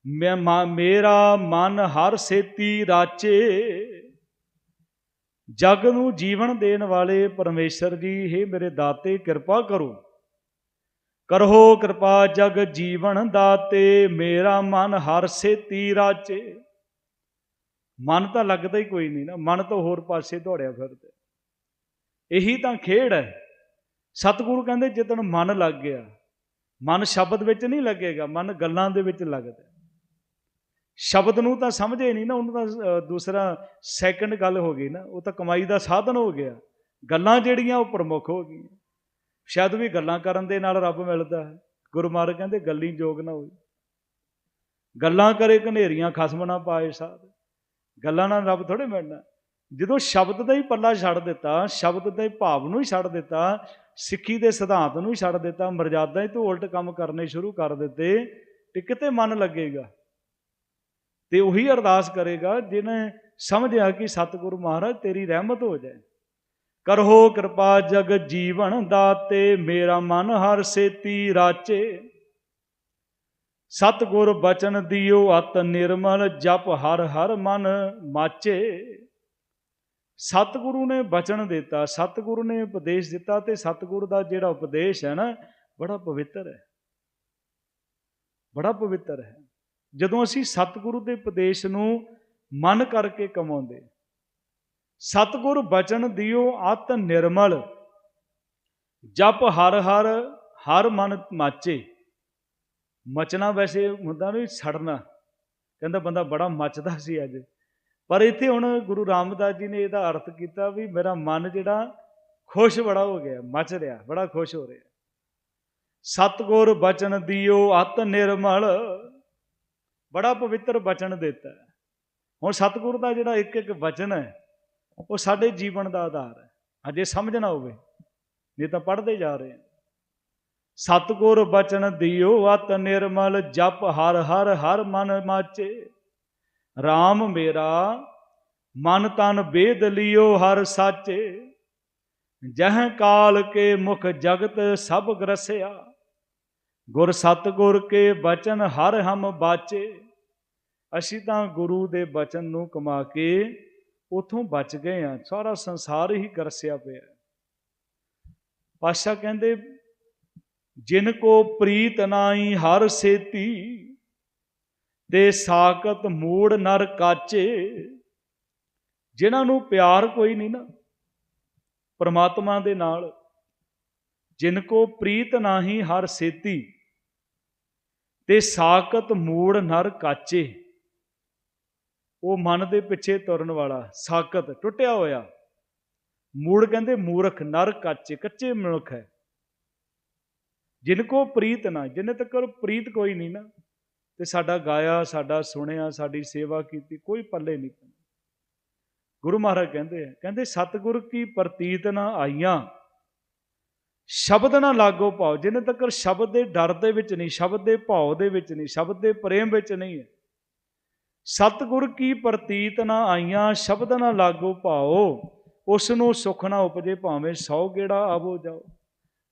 ਮੈਂ ਮਾ- ਮੇਰਾ ਮਨ ਹਰ ਸੇਤੀ ਰਾਚੇ। ਜਗ ਨੂੰ ਜੀਵਨ ਦੇਣ ਵਾਲੇ ਪਰਮੇਸ਼ਰ ਜੀ हे ਮੇਰੇ ਦਾਤੇ, ਕਿਰਪਾ ਕਰੋ। ਕਰੋ ਕਿਰਪਾ ਜਗ ਜੀਵਨ ਦਾਤੇ, ਮੇਰਾ ਮਨ ਹਰ ਸੇਤੀ ਰਾਚੇ। ਮਨ ਤਾਂ ਲੱਗਦਾ ਹੀ ਕੋਈ ਨਹੀਂ ਨਾ, ਮਨ ਤਾਂ ਹੋਰ ਪਾਸੇ ਦੌੜਿਆ ਫਿਰਦਾ। ਇਹੀ ਤਾਂ ਖੇਡ ਹੈ। ਸਤਿਗੁਰੂ ਕਹਿੰਦੇ, ਜਿੱਦਣ ਮਨ ਲੱਗ ਗਿਆ, ਮਨ ਸ਼ਬਦ ਵਿੱਚ ਨਹੀਂ ਲੱਗੇਗਾ, ਮਨ ਗੱਲਾਂ ਦੇ ਵਿੱਚ ਲੱਗਦਾ। ਸ਼ਬਦ ਨੂੰ ਤਾਂ ਸਮਝੇ ਨਹੀਂ ਨਾ, ਉਹਨੂੰ ਤਾਂ ਦੂਸਰਾ ਸੈਕੰਡ ਗੱਲ ਹੋ ਗਈ ਨਾ, ਉਹ ਤਾਂ ਕਮਾਈ ਦਾ ਸਾਧਨ ਹੋ ਗਿਆ। ਗੱਲਾਂ ਜਿਹੜੀਆਂ ਉਹ ਪ੍ਰਮੁੱਖ ਹੋ ਗਈਆਂ। ਸ਼ਾਇਦ ਵੀ ਗੱਲਾਂ ਕਰਨ ਦੇ ਨਾਲ ਰੱਬ ਮਿਲਦਾ ਹੈ। ਗੁਰੂ ਮਹਾਰਾਜ ਕਹਿੰਦੇ, ਗੱਲੀ ਜੋਗ ਨਾ ਹੋਈ। ਗੱਲਾਂ ਕਰੇ ਘਨੇਰੀਆਂ, ਖਸਮ ਨਾ ਪਾਏ ਸਾਧ। ਗੱਲਾਂ ਨਾਲ ਰੱਬ ਥੋੜੇ ਮਿਲਣਾ। ਜਦੋਂ ਸ਼ਬਦ ਦਾ ਹੀ ਪੱਲਾ ਛੱਡ ਦਿੱਤਾ, ਸ਼ਬਦ ਦੇ ਭਾਵ ਨੂੰ ਹੀ ਛੱਡ ਦਿੱਤਾ, ਸਿੱਖੀ ਦੇ ਸਿਧਾਂਤ ਨੂੰ ਹੀ ਛੱਡ ਦਿੱਤਾ, ਮਰਜ਼ਾਦਾ ਹੀ ਤੋਂ ਉਲਟ ਕੰਮ ਕਰਨੇ ਸ਼ੁਰੂ ਕਰ ਦਿੱਤੇ, ਤੇ ਕਿਤੇ ਮਨ ਲੱਗੇਗਾ। ਤੇ ਉਹੀ ਅਰਦਾਸ ਕਰੇਗਾ ਜਿਹਨੇ ਸਮਝਿਆ ਕਿ ਸਤਿਗੁਰੂ ਮਹਾਰਾਜ, ਤੇਰੀ ਰਹਿਮਤ ਹੋ ਜਾਏ। ਕਰਹੋ ਕਿਰਪਾ ਜਗ ਜੀਵਨ ਦਾਤੇ, ਮੇਰਾ ਮਨ ਹਰ ਸੇਤੀ ਰਾਚੇ। ਸਤਿਗੁਰ ਬਚਨ ਦਿਓ ਅਤ ਨਿਰਮਲ, ਜਪ ਹਰ ਹਰ ਮਨ ਮਾਚੇ। ਸਤਿਗੁਰੂ ਨੇ ਬਚਨ ਦਿੱਤਾ, ਸਤਿਗੁਰੂ ਨੇ ਉਪਦੇਸ਼ ਦਿੱਤਾ ਤੇ ਸਤਿਗੁਰੂ ਦਾ ਜਿਹੜਾ ਉਪਦੇਸ਼ ਹੈ ਨਾ, ਬੜਾ ਪਵਿੱਤਰ ਹੈ। ਬੜਾ ਪਵਿੱਤਰ ਹੈ। ਜਦੋਂ ਅਸੀਂ ਸਤਿਗੁਰੂ ਦੇ ਉਪਦੇਸ਼ ਨੂੰ ਮਨ ਕਰਕੇ ਕਮਾਉਂਦੇ, ਸਤਿਗੁਰ ਬਚਨ ਦਿਓ ਅਤ ਨਿਰਮਲ, ਜਪ ਹਰ ਹਰ ਹਰ ਮਨ ਮਾਚੇ। ਮਚਣਾ ਵੈਸੇ ਹੁੰਦਾ ਨਹੀਂ ਸੜਨਾ, ਕਹਿੰਦਾ ਬੰਦਾ ਬੜਾ ਮੱਚਦਾ ਸੀ ਅੱਜ। ਪਰ ਇੱਥੇ ਹੁਣ ਗੁਰੂ ਰਾਮਦਾਸ ਜੀ ਨੇ ਇਹਦਾ ਅਰਥ ਕੀਤਾ ਵੀ ਮੇਰਾ ਮਨ ਜਿਹੜਾ ਖੁਸ਼ ਬੜਾ ਹੋ ਗਿਆ, ਮੱਚ ਰਿਹਾ, ਬੜਾ ਖੁਸ਼ ਹੋ ਰਿਹਾ। ਸਤਗੁਰ ਬਚਨ ਦਿਓ ਅਤ ਨਿਰਮਲ ਬੜਾ ਪਵਿੱਤਰ ਬਚਨ ਦਿੱਤਾ ਹੈ। ਹੁਣ ਸਤਿਗੁਰ ਦਾ ਜਿਹੜਾ ਇੱਕ ਇੱਕ ਵਚਨ ਹੈ, ਉਹ ਸਾਡੇ ਜੀਵਨ ਦਾ ਆਧਾਰ ਹੈ। ਅਜੇ ਸਮਝਣਾ ਹੋਵੇ, ਨਹੀਂ ਤਾਂ ਪੜ੍ਹਦੇ ਜਾ ਰਹੇ ਹਾਂ। ਸਤਗੁਰ ਬਚਨ ਦਿਓ ਅਤ ਨਿਰਮਲ, ਜਪ ਹਰ ਹਰ ਹਰ ਮਨ ਮਾਚੇ। RAM ਮੇਰਾ, ਮਨ ਤਨ ਬੇਦ ਲਿਓ ਹਰ ਸਾਚੇ। ਜਹ ਕਾਲ ਕੇ ਮੁਖ ਜਗਤ ਸਭ ਗਰਸਿਆ। ਗੁਰ ਸਤਗੁਰ ਕੇ ਬਚਨ ਹਰ ਹਮ ਬਾਚੇ। ਅਸੀਂ ਤਾਂ ਗੁਰੂ ਦੇ ਬਚਨ ਨੂੰ ਕਮਾ ਕੇ ਉਥੋਂ ਬਚ ਗਏ ਆ ਸਾਰਾ ਸੰਸਾਰ ਹੀ ਗਰਸਿਆ ਪਿਆ ਹੈ। ਪਾਸ਼ਾ ਕਹਿੰਦੇ, ਜਿਨ ਕੋ ਪ੍ਰੀਤ ਨਾਹੀ ਹਰ ਸੇਤੀ, ਤੇ ਸਾਕਤ ਮੂੜ ਨਰ ਕਾਚੇ। ਜਿਨ੍ਹਾਂ ਨੂੰ ਪਿਆਰ ਕੋਈ ਨਹੀਂ ਨਾ, ਪਰਮਾਤਮਾ ਦੇ ਨਾਲ, ਜਿਨ ਕੋ ਪ੍ਰੀਤ ਨਾਹੀ ਹਰ ਸੇਤੀ ਤੇ ਸਾਕਤ ਮੂੜ ਨਰ ਕਾਚੇ। ਉਹ ਮਨ ਦੇ ਪਿੱਛੇ ਤੁਰਨ ਵਾਲਾ, ਸਾਕਤ, ਟੁੱਟਿਆ ਹੋਇਆ। ਮੂੜ ਕਹਿੰਦੇ ਮੂਰਖ, ਨਰ ਕਾਚੇ, ਕੱਚੇ ਮਨੁੱਖ ਹੈ। ਜਿਨ ਕੋ ਪ੍ਰੀਤ ਨਾ, ਜਿੰਨੇ ਤੱਕ ਪ੍ਰੀਤ ਕੋਈ ਨਹੀਂ ਨਾ। ਤੇ ਸਾਡਾ ਗਾਇਆ, ਸਾਡਾ ਸੁਣਿਆ, ਸਾਡੀ ਸੇਵਾ ਕੀਤੀ, ਕੋਈ ਪੱਲੇ ਨਹੀਂ ਗੁਰੂ ਮਹਾਰਾਜ ਕਹਿੰਦੇ ਆ, ਕਹਿੰਦੇ, ਸਤਿਗੁਰ ਕੀ ਪ੍ਰਤੀਤ ਨਾ ਆਈਆਂ ਸ਼ਬਦ ਨਾ ਲਾਗੋ ਪਾਓ ਜਿੰਨੇ ਤੱਕ ਸ਼ਬਦ ਦੇ ਡਰ ਦੇ ਵਿੱਚ ਨਹੀਂ, ਸ਼ਬਦ ਦੇ ਭਾਉ ਦੇ ਵਿੱਚ ਨਹੀਂ, ਸ਼ਬਦ ਦੇ ਪ੍ਰੇਮ ਵਿੱਚ ਨਹੀਂ ਹੈ। ਸਤਿਗੁਰ ਕੀ ਪ੍ਰਤੀਤ ਨਾ ਆਈਆਂ, ਸ਼ਬਦ ਨਾ ਲਾਗੋ ਪਾਓ ਉਸ ਨੂੰ ਸੁਖ ਨਾ ਉਪਜੇ, ਭਾਵੇਂ 100 ਗੇੜਾ ਆਵੋ ਜਾਓ।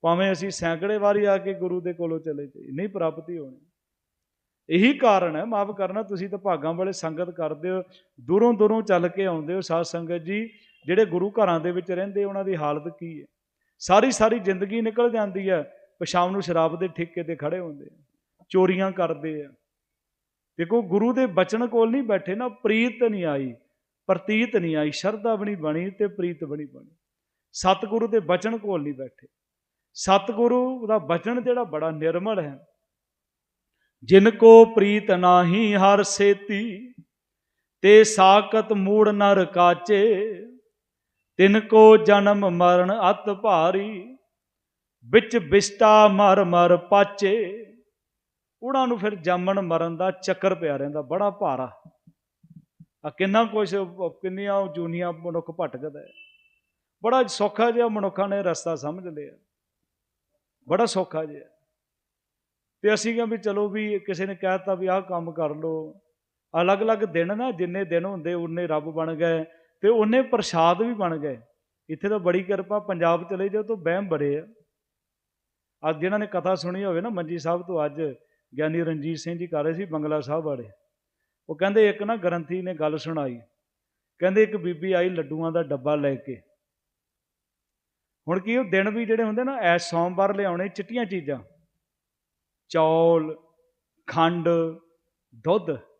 ਭਾਵੇਂ ਅਸੀਂ ਸੈਂਕੜੇ ਵਾਰੀ ਆ ਕੇ ਗੁਰੂ ਦੇ ਕੋਲੋਂ ਚਲੇ ਜਾਈਏ, ਨਹੀਂ ਪ੍ਰਾਪਤੀ ਹੋਣੀ। ਇਹੀ ਕਾਰਨ ਹੈ, ਮਾਫ ਕਰਨਾ, ਤੁਸੀਂ ਤਾਂ ਭਾਗਾਂ ਵਾਲੇ ਸੰਗਤ ਕਰਦੇ ਹੋ ਦੂਰੋਂ ਦੂਰੋਂ ਚੱਲ ਕੇ ਆਉਂਦੇ ਹੋ, ਸਾਧ ਸੰਗਤ ਜੀ, ਜਿਹੜੇ ਗੁਰੂ ਘਰਾਂ ਦੇ ਵਿੱਚ ਰਹਿੰਦੇ, ਉਹਨਾਂ ਦੀ ਹਾਲਤ ਕੀ ਹੈ? ਸਾਰੀ ਸਾਰੀ ਜ਼ਿੰਦਗੀ ਨਿਕਲ ਜਾਂਦੀ ਹੈ ਪਸ਼ਾਮ ਨੂੰ ਸ਼ਰਾਬ ਦੇ ਠੇਕੇ ਤੇ ਖੜੇ ਹੁੰਦੇ ਆ, ਚੋਰੀਆਂ ਕਰਦੇ ਆ। ਦੇਖੋ, ਗੁਰੂ ਦੇ ਬਚਨ ਕੋਲ ਨਹੀਂ ਬੈਠੇ ਨਾ, ਪ੍ਰੀਤ ਨਹੀਂ ਆਈ, ਪ੍ਰਤੀਤ ਨਹੀਂ ਆਈ, ਸ਼ਰਧਾ ਬਣੀ ਬਣੀ ਤੇ ਪ੍ਰੀਤ ਬਣੀ ਬਣੀ। ਸਤਿਗੁਰੂ ਦੇ ਬਚਨ ਕੋਲ ਨਹੀਂ ਬੈਠੇ। ਸਤਿਗੁਰੂ ਦਾ ਬਚਨ ਜਿਹੜਾ ਬੜਾ ਨਿਰਮਲ ਹੈ। ਜਿਨ ਕੋ ਪ੍ਰੀਤ ਨਾਹੀ ਹਰ ਸੇਤੀ, ਤੇ ਸਾਕਤ ਮੂੜ ਨਰ ਕਾਚੇ ਤਿਨ ਕੋ ਜਨਮ ਮਰਨ ਅਤ ਭਾਰੀ, ਵਿੱਚ ਬਿਸਟਾ ਮਰ ਮਰ ਪਾਚੇ। ਉਹਨਾਂ ਨੂੰ ਫਿਰ ਜੰਮਣ ਮਰਨ ਦਾ ਚੱਕਰ ਪਿਆ ਰਹਿੰਦਾ, ਬੜਾ ਭਾਰਾ। ਆ ਕਿੰਨਾ ਕੁਛ, ਕਿੰਨੀਆਂ ਜੂਨੀਆਂ ਮਨੁੱਖ ਭਟਕਦਾ ਹੈ। ਬੜਾ ਸੌਖਾ ਜਿਹਾ ਮਨੁੱਖਾਂ ਨੇ ਰਸਤਾ ਸਮਝ ਲਿਆ। ਬੜਾ ਸੌਖਾ ਜਿਹਾ। ਤੇ ਅਸੀਂ ਕਿਹਾ ਵੀ ਚਲੋ ਵੀ ਕਿਸੇ ਨੇ ਕਹਿਤਾ ਵੀ ਆਹ ਕੰਮ ਕਰ ਲੋ ਅਲੱਗ-ਅਲੱਗ ਦਿਨ ਨਾ, ਜਿੰਨੇ ਦਿਨ ਹੁੰਦੇ, ਉਨੇ ਰੱਬ ਬਣ ਗਏ। ਤੇ ਉਹਨੇ ਪ੍ਰਸ਼ਾਦ ਵੀ ਬਣ ਗਏ। ਇੱਥੇ ਤਾਂ ਬੜੀ ਕਿਰਪਾ, ਪੰਜਾਬ ਚਲੇ ਜਾਓ ਤਾਂ ਬਹਿਮ ਬੜੇ ਆ। ਅੱਜ ਜਿਹਨਾਂ ਨੇ ਕਥਾ ਸੁਣੀ ਹੋਵੇ ਨਾ, ਮੰਜੀ ਸਾਹਿਬ ਤੋਂ ਅੱਜ ਗਿਆਨੀ ਰਣਜੀਤ ਸਿੰਘ ਜੀ ਕਰ ਰਹੇ ਸੀ ਬੰਗਲਾ ਸਾਹਿਬ ਵਾਲੇ। ਉਹ ਕਹਿੰਦੇ ਇੱਕ ਨਾ ਗ੍ਰੰਥੀ ਨੇ ਗੱਲ ਸੁਣਾਈ। ਕਹਿੰਦੇ ਇੱਕ ਬੀਬੀ ਆਈ ਲੱਡੂਆਂ ਦਾ ਡੱਬਾ ਲੈ ਕੇ। ਹੁਣ ਕੀ ਉਹ ਦਿਨ ਵੀ ਜਿਹੜੇ ਹੁੰਦੇ ਨਾ ਐ ਸੋਮਵਾਰ ਲਿਆਉਣੇ ਚਿੱਟੀਆਂ ਚੀਜ਼ਾਂ। ਚੌਲ, ਖੰਡ, ਦੁੱਧ।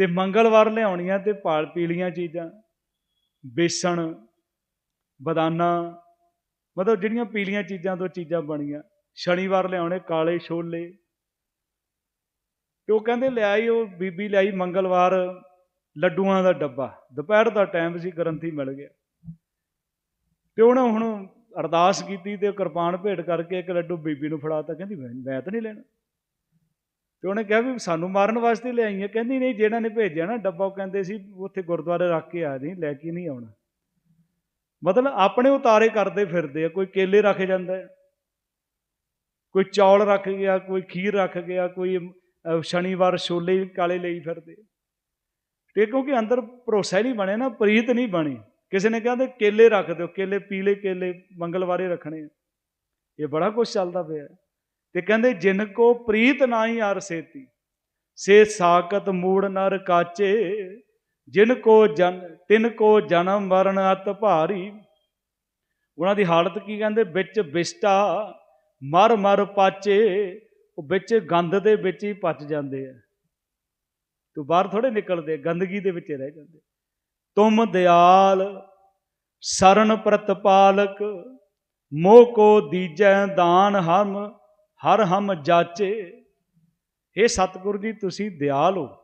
ਤੇ ਮੰਗਲਵਾਰ ਲਿਆਉਣੀਆਂ ਤੇ ਪਾਲ ਪੀਲੀਆਂ ਚੀਜ਼ਾਂ, ਬੇਸਣ, ਬਦਾਨਾ, ਮਤਲਬ ਜਿਹੜੀਆਂ ਪੀਲੀਆਂ ਚੀਜ਼ਾਂ ਤੋਂ ਚੀਜ਼ਾਂ ਬਣੀਆਂ। ਸ਼ਨੀਵਾਰ ਲਿਆਉਣੇ ਕਾਲੇ ਛੋਲੇ। ਤੇ ਉਹ ਕਹਿੰਦੇ ਲਿਆਈ, ਉਹ ਬੀਬੀ ਲਿਆਈ ਮੰਗਲਵਾਰ ਲੱਡੂਆਂ ਦਾ ਡੱਬਾ। ਦੁਪਹਿਰ ਦਾ ਟਾਈਮ ਸੀ ਗਰੰਟੀ ਮਿਲ ਗਿਆ। ਤੇ ਉਹਨੇ ਹੁਣ ਅਰਦਾਸ ਕੀਤੀ ਤੇ ਕਿਰਪਾਨ ਭੇਟ ਕਰਕੇ ਇੱਕ ਲੱਡੂ ਬੀਬੀ ਨੂੰ ਫੜਾਤਾ। ਕਹਿੰਦੀ ਮੈਂ ਤਾਂ ਨਹੀਂ ਲੈਣਾ। ਤੇ ਉਹਨੇ ਕਿਹਾ ਵੀ ਸਾਨੂੰ ਮਾਰਨ ਵਾਸਤੇ ਲਿਆਈ ਹੈ ਕਹਿੰਦੀ, ਨਹੀਂ ਜਿਹੜਾ ਨੇ ਭੇਜਿਆ ਨਾ ਡੱਬਾ, ਉਹ ਕਹਿੰਦੇ ਸੀ, ਉੱਥੇ ਗੁਰਦੁਆਰੇ ਰੱਖ ਕੇ ਆ ਨਹੀਂ ਲੈ ਕੇ ਨਹੀਂ ਆਉਣਾ। ਮਤਲਬ ਆਪਣੇ ਉਤਾਰੇ ਕਰਦੇ ਫਿਰਦੇ ਆ, ਕੋਈ ਕੇਲੇ ਰੱਖ ਜਾਂਦਾ ਕੋਈ ਚੌਲ ਰੱਖ ਗਿਆ, ਕੋਈ ਖੀਰ ਰੱਖ ਗਿਆ, ਕੋਈ ਸ਼ਨੀਵਾਰ ਛੋਲੇ ਕਾਲੇ ਲਈ ਫਿਰਦੇ ਤੇ ਕਿਉਂਕਿ ਅੰਦਰ ਭਰੋਸਾ ਹੀ ਨਹੀਂ ਬਣਿਆ ਨਾ, ਪ੍ਰੀਤ ਨਹੀਂ ਬਣੀ। ਕਿਸੇ ਨੇ ਕਹਿੰਦੇ ਕੇਲੇ ਰੱਖ ਦਿਓ, ਕੇਲੇ, ਪੀਲੇ ਕੇਲੇ ਮੰਗਲਵਾਰੇ ਰੱਖਣੇ ਇਹ ਬੜਾ ਕੁਝ ਚੱਲਦਾ ਪਿਆ ਤੇ ਕਹਿੰਦੇ, ਜਿਨ ਕੋ ਪ੍ਰੀਤ ਨਾਹੀ ਆਰ ਸੇਤੀ, ਸੇ ਸਾਕਤ ਮੂੜ ਨਰ ਕਾਚੇ, ਜਿਨ ਕੋ ਜਨ, ਤਿਨ ਕੋ ਜਨਮ ਮਰਨ ਅਤ ਭਾਰੀ। ਉਹਨਾਂ ਦੀ ਹਾਲਤ ਕੀ ਕਹਿੰਦੇ, ਵਿੱਚ ਬਿਸਟਾ ਮਰ ਮਰ ਪਾਚੇ, ਉਹ ਵਿੱਚ ਗੰਦ ਦੇ ਵਿੱਚ ਹੀ ਪਚ ਜਾਂਦੇ ਆ। ਤੂੰ ਬਾਹਰ ਥੋੜੇ ਨਿਕਲਦੇ, ਗੰਦਗੀ ਦੇ ਵਿੱਚ ਰਹਿ ਜਾਂਦੇ। ਤੁਮ ਦਿਆਲ, ਸਰਨ ਪ੍ਰਤਪਾਲਕ, ਮੋਹ ਕੋ ਦੀਜੈ ਦਾਨ ਹਮ ਹਰ ਹਮ ਜਾਚੇ। ਇਹ ਸਤਿਗੁਰੂ ਜੀ, ਤੁਸੀਂ ਦਿਆਲ ਹੋ।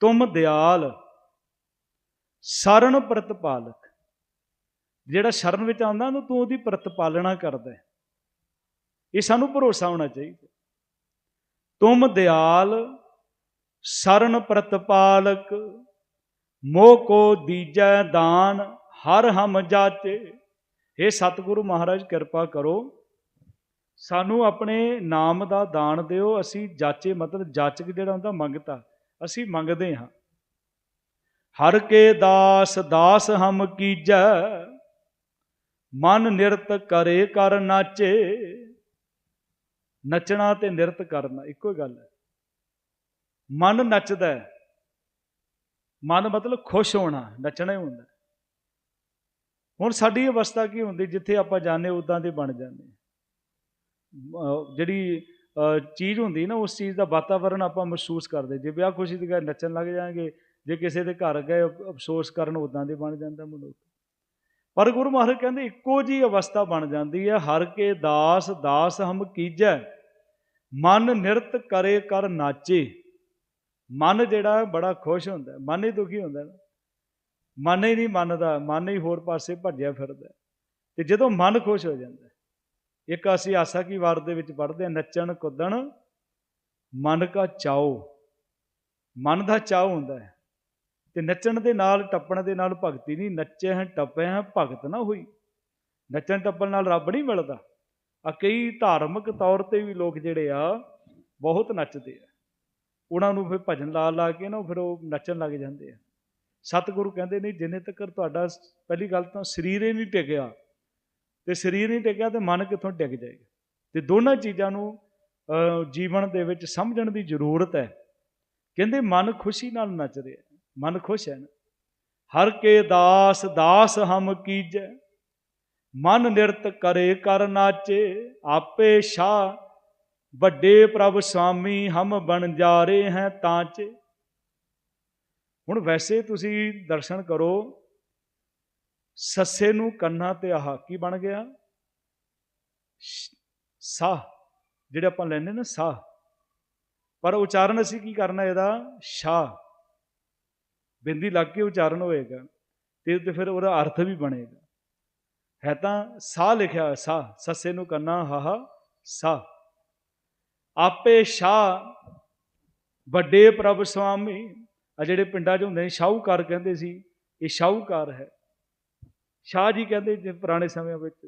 ਤੁਮ ਦਿਆਲ। ਸਰਨ ਪ੍ਰਤਪਾਲਕ। ਜਿਹੜਾ ਸ਼ਰਨ ਵਿੱਚ ਆਉਂਦਾ ਨਾ ਤੂੰ ਉਹਦੀ ਪ੍ਰਤਪਾਲਣਾ ਕਰਦਾ ਇਹ ਸਾਨੂੰ ਭਰੋਸਾ ਹੋਣਾ ਚਾਹੀਦਾ। ਤੁਮ ਦਿਆਲ, ਸਰਨ ਪ੍ਰਤਪਾਲਕ। ਮੋਹ ਕੋ ਦੀਜੈ ਦਾਨ, ਹਰ ਹਮ ਜਾਚੇ। हे ਸਤਿਗੁਰੂ ਮਹਾਰਾਜ, ਕਿਰਪਾ ਕਰੋ। ਸਾਨੂੰ ਆਪਣੇ ਨਾਮ ਦਾ ਦਾਨ ਦਿਓ, ਅਸੀਂ ਜਾਚੇ, ਮਤਲਬ ਜਾਚਕ ਜਿਹੜਾ ਹੁੰਦਾ ਮੰਗਤਾ, ਅਸੀਂ ਮੰਗਦੇ ਹਾਂ। ਹਰ ਕੇ ਦਾਸ ਦਾਸ ਹਮ ਕੀਜੈ, ਮਨ ਨਿਰਤ ਕਰੇ ਕਰ ਨਾਚੇ। ਨੱਚਣਾ ਤੇ ਨਿਰਤ ਕਰਨਾ, ਇੱਕੋ ਹੀ ਗੱਲ ਹੈ। ਮਨ ਨੱਚਦਾ ਹੈ। ਮਨ ਮਤਲਬ ਖੁਸ਼ ਹੋਣਾ, ਨੱਚਣਾ ਹੀ ਹੁੰਦਾ। ਹੁਣ ਸਾਡੀ ਅਵਸਥਾ ਕੀ ਹੁੰਦੀ, ਜਿੱਥੇ ਆਪਾਂ ਜਾਂਦੇ ਉਦਾਂ ਦੇ ਬਣ ਜਾਂਦੇ ਜਿਹੜੀ ਚੀਜ਼ ਹੁੰਦੀ ਨਾ, ਉਸ ਚੀਜ਼ ਦਾ ਵਾਤਾਵਰਣ ਆਪਾਂ ਮਹਿਸੂਸ ਕਰਦੇ। ਜੇ ਵਿਆਹ ਖੁਸ਼ੀ ਦੀ ਗੱਲ ਨੱਚਣ ਲੱਗ ਜਾਣਗੇ, ਜੇ ਕਿਸੇ ਦੇ ਘਰ ਗਏ ਅਫਸੋਸ ਕਰਨ ਉਦਾਂ ਦੇ ਬਣ ਜਾਂਦਾ ਮਨੁੱਖ ਪਰ ਗੁਰੂ ਮਹਾਰਾਜ ਕਹਿੰਦੇ, ਇੱਕੋ ਜੀ ਅਵਸਥਾ ਬਣ ਜਾਂਦੀ ਹੈ, ਹਰ ਕੇ ਦਾਸ ਦਾਸ ਹਮ ਕੀਜੈ। ਮਨ ਨਿਰਤ ਕਰੇ ਕਰ ਨਾਚੇ। ਮਨ ਜਿਹੜਾ ਬੜਾ ਖੁਸ਼ ਹੁੰਦਾ, ਮਨ ਹੀ ਦੁਖੀ ਹੁੰਦਾ ਮਨ ਹੀ ਨਹੀਂ ਮੰਨਦਾ, ਮਨ ਹੀ ਹੋਰ ਪਾਸੇ ਭੱਜਿਆ ਫਿਰਦਾ। ਤੇ ਜਦੋਂ ਮਨ ਖੁਸ਼ ਹੋ ਜਾਂਦਾ ਇੱਕ ਅਸੀਂ ਆਸਾ ਕੀ ਵਾਰ ਦੇ ਵਿੱਚ ਪੜ੍ਹਦੇ ਆ ਨੱਚਣ, ਕੁੱਦਣ, ਮਨ ਕਾ ਚਾਉ ਮਨ ਦਾ ਚਾਉ ਹੁੰਦਾ ਹੈ। ਤੇ ਨੱਚਣ ਦੇ ਨਾਲ, ਟੱਪਣ ਦੇ ਨਾਲ ਭਗਤੀ ਨਹੀਂ, ਨੱਚੇ ਹੈ, ਟੱਪੇ ਹੈ, ਭਗਤ ਨਾ ਹੋਈ। ਨੱਚਣ ਟੱਪਣ ਨਾਲ ਰੱਬ ਨਹੀਂ ਮਿਲਦਾ। ਆ ਕਈ ਧਾਰਮਿਕ ਤੌਰ ਤੇ ਵੀ ਲੋਕ ਜਿਹੜੇ ਆ, ਬਹੁਤ ਨੱਚਦੇ ਆ। ਉਹਨਾਂ ਨੂੰ ਫਿਰ ਭਜਨ ਲਾ ਲਾ ਕੇ ਨਾ ਫਿਰ ਉਹ ਨੱਚਣ ਲੱਗ ਜਾਂਦੇ ਆ। ਸਤਿਗੁਰੂ ਕਹਿੰਦੇ ਨਹੀਂ ਜਿੰਨੇ ਤੱਕ ਤੁਹਾਡਾ ਪਹਿਲੀ ਗੱਲ ਤਾਂ ਸਰੀਰ ਹੀ ਨਹੀਂ ਟਿਕਿਆ। ਤੇ ਸਰੀਰ ਨਹੀਂ ਟਿਕਿਆ ਤੇ ਮਨ ਕਿੱਥੋਂ ਟਿਕ ਜਾਏਗਾ। ਤੇ ਦੋਨਾਂ ਚੀਜ਼ਾਂ ਨੂੰ ਜੀਵਨ ਦੇ ਵਿੱਚ ਸਮਝਣ ਦੀ ਜ਼ਰੂਰਤ ਹੈ। ਕਹਿੰਦੇ ਮਨ ਖੁਸ਼ੀ ਨਾਲ ਨੱਚ ਰਿਹਾ ਮਨ ਖੁਸ਼ ਹੈ ਨਾ? ਹਰ ਕੇ ਦਾਸ ਦਾਸ ਹਮ ਕੀਜੈ। ਮਨ ਨਿਰਤ ਕਰੇ ਕਰ ਨਾਚੇ, ਆਪੇ ਸ਼ਾ। ਵੱਡੇ ਪ੍ਰਭ ਸੁਆਮੀ ਹਮ ਬਣ ਜਾ ਰਹੇ ਹੈ ਤਾਂਚੇ। ਹੁਣ ਵੈਸੇ ਤੁਸੀਂ ਦਰਸ਼ਨ ਕਰੋ ਸੱਸੇ ਨੂੰ ਕੰਨਾ ਤੇ ਆਹ ਕੀ ਬਣ ਗਿਆ? ਸ਼- ਸਾਹ, ਜਿਹੜੇ ਆਪਾਂ ਲੈਂਦੇ ਨਾ ਸਾਹ। ਪਰ ਉਚਾਰਨ ਅਸੀਂ ਕੀ ਕਰਨਾ ਇਹਦਾ? ਸ਼ਾ ਬਿੰਦੀ ਲੱਗ ਕੇ ਉਚਾਰਨ ਹੋਏਗਾ ਤੇ ਤੇ ਫਿਰ ਉਹਦਾ ਅਰਥ ਵੀ ਬਣੇਗਾ। ਹੈ ਤਾਂ ਸਾਹ ਲਿਖਿਆ ਹੋਇਆ, ਸਾਹ, ਸੱਸੇ ਨੂੰ ਕੰਨਾ ਹਾਹਾ ਸਾਹ। ਆਪੇ ਸ਼ਾ ਵੱਡੇ ਪ੍ਰਭ ਸੁਆਮੀ ਆ ਜਿਹੜੇ ਪਿੰਡਾਂ 'ਚ ਹੁੰਦੇ ਨੇ, ਸ਼ਾਹੂਕਾਰ ਕਹਿੰਦੇ ਸੀ, ਇਹ ਸ਼ਾਹੂਕਾਰ ਹੈ। ਸ਼ਾਹ ਜੀ ਕਹਿੰਦੇ ਜੇ ਪੁਰਾਣੇ ਸਮਿਆਂ ਵਿੱਚ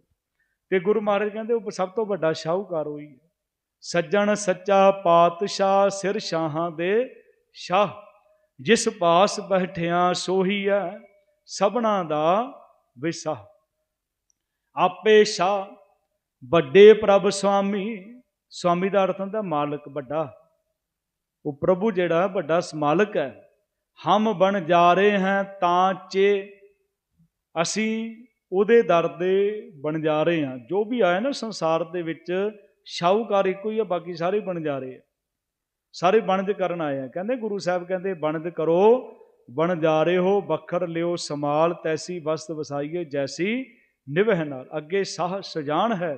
ਤੇ ਗੁਰੂ ਮਹਾਰਾਜ ਕਹਿੰਦੇ ਉਹ ਸਭ ਤੋਂ ਵੱਡਾ ਸ਼ਾਹੂਕਾਰ ਹੋਈ ਹੈ। ਸੱਜਣ ਸੱਚਾ ਪਾਤਸ਼ਾਹ ਸਿਰ ਸ਼ਾਹਾਂ ਦੇ ਸ਼ਾਹ। ਜਿਸ ਪਾਸ ਬੈਠਿਆ ਸੋਹੀ ਹੈ ਸਭਨਾ ਦਾ ਵਿਸਾਹ। ਆਪੇ ਸ਼ਾਹ, ਵੱਡੇ ਪ੍ਰਭ ਸੁਆਮੀ ਸੁਆਮੀ ਦਾ ਅਰਥ ਹੁੰਦਾ ਮਾਲਕ ਵੱਡਾ। ਉਹ ਪ੍ਰਭੂ ਜਿਹੜਾ ਵੱਡਾ ਸਮਾਲਕ ਹੈ ਹਮ ਬਣ ਜਾ ਰਹੇ ਹਾਂ ਤਾਂ ਚੇ। ਅਸੀਂ ਉਹਦੇ ਦਰ ਦੇ ਬਣ ਜਾ ਰਹੇ ਹਾਂ। ਜੋ ਵੀ ਆਇਆ ਨਾ ਸੰਸਾਰ ਦੇ ਵਿੱਚ, ਸ਼ਾਹੂਕਾਰ ਇੱਕੋ ਹੀ ਆ, ਬਾਕੀ ਸਾਰੇ ਬਣ ਜਾ ਰਹੇ ਆ। ਸਾਰੇ ਬਣਜ ਕਰਨ ਆਏ ਆ। ਕਹਿੰਦੇ ਗੁਰੂ ਸਾਹਿਬ ਕਹਿੰਦੇ ਬਣਜ ਕਰੋ, ਬਣ ਜਾ ਰਹੇ ਹੋ ਬਖਰ ਲਿਓ ਸਮਾਲ ਤੈਸੀ ਵਸਤ ਵਸਾਈਏ ਜੈਸੀ ਨਿਵਹਿ ਨਾਲ। ਅੱਗੇ ਸਾਹ ਸਜਾਨ ਹੈ,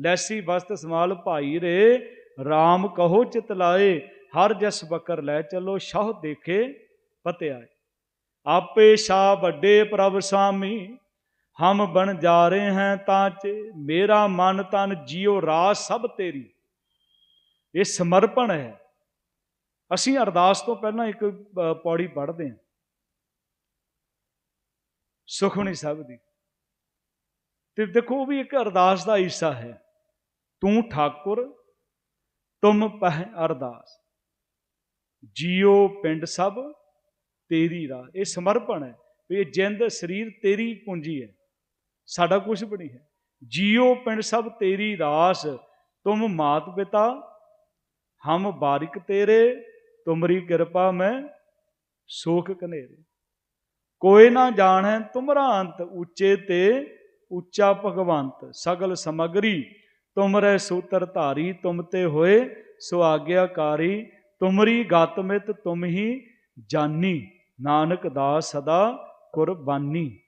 ਲੈਸੀ ਵਸਤ ਸਮਾਲ ਭਾਈ ਰੇ RAM ਕਹੋ ਚਿਤ ਲਾਏ, ਹਰ ਜਸ ਬਕਰ ਲੈ ਚੱਲੋ, ਸ਼ਾਹ ਦੇਖੇ ਪਤੇ ਆਪੇ ਸ਼ਾ ਵੱਡੇ ਪ੍ਰਭ ਸਾਮੀ, ਹਮ ਬਣ ਜਾ ਰਹੇ ਹੈ ਤਾਂ ਚ, ਮੇਰਾ ਮਨ ਤਨ ਜੀਉ ਰਾਸ ਸਭ ਤੇਰੀ। ਇਹ ਸਮਰਪਣ ਹੈ। ਅਸੀਂ ਅਰਦਾਸ ਤੋਂ ਪਹਿਲਾਂ ਇੱਕ ਪੌੜੀ ਪੜ੍ਹਦੇ ਹਾਂ। ਸੁਖਮਨੀ ਸਾਹਿਬ ਦੀ। ਤੇ ਦੇਖੋ ਉਹ ਵੀ ਇੱਕ ਅਰਦਾਸ ਦਾ ਹਿੱਸਾ ਹੈ। ਤੂੰ ਠਾਕੁਰ, ਤੁਮ ਪਹਿ ਅਰਦਾਸ। ਜੀਓ ਪਿੰਡ ਸਭ ਤੇਰੀ ਰਾਹ, ਇਹ ਸਮਰਪਣ ਹੈ ਵੀ ਇਹ ਜਿੰਦ ਸਰੀਰ ਤੇਰੀ ਪੂੰਜੀ ਹੈ। ਸਾਡਾ ਕੁਝ ਵੀ ਨਹੀਂ ਹੈ। ਜੀਓ ਪਿੰਡ ਸਭ ਤੇਰੀ ਰਾਸ, ਤੁਮ ਮਾਤ ਪਿਤਾ, ਹਮ ਬਾਰਿਕ ਤੇਰੇ, ਤੁਮਰੀ ਕਿਰਪਾ ਮੈਂ ਸੋਖ ਕਨੇਰੇ। ਕੋਈ ਨਾ ਜਾਣੈ ਤੁਮਰਾ ਅੰਤ ਉੱਚੇ ਤੇ ਉੱਚਾ ਭਗਵੰਤ, ਸਗਲ ਸਮਗਰੀ, ਤੁਮਰੇ ਸੂਤਰ ਧਾਰੀ, ਤੁਮ ਤੇ ਹੋਏ ਸੋ ਆਗਿਆਕਾਰੀ ਤੁਮਰੀ ਗਤਮਿਤ ਤੁਮ ਹੀ ਜਾਨੀ। ਨਾਨਕ ਦਾਸ ਸਦਾ ਕੁਰਬਾਨੀ।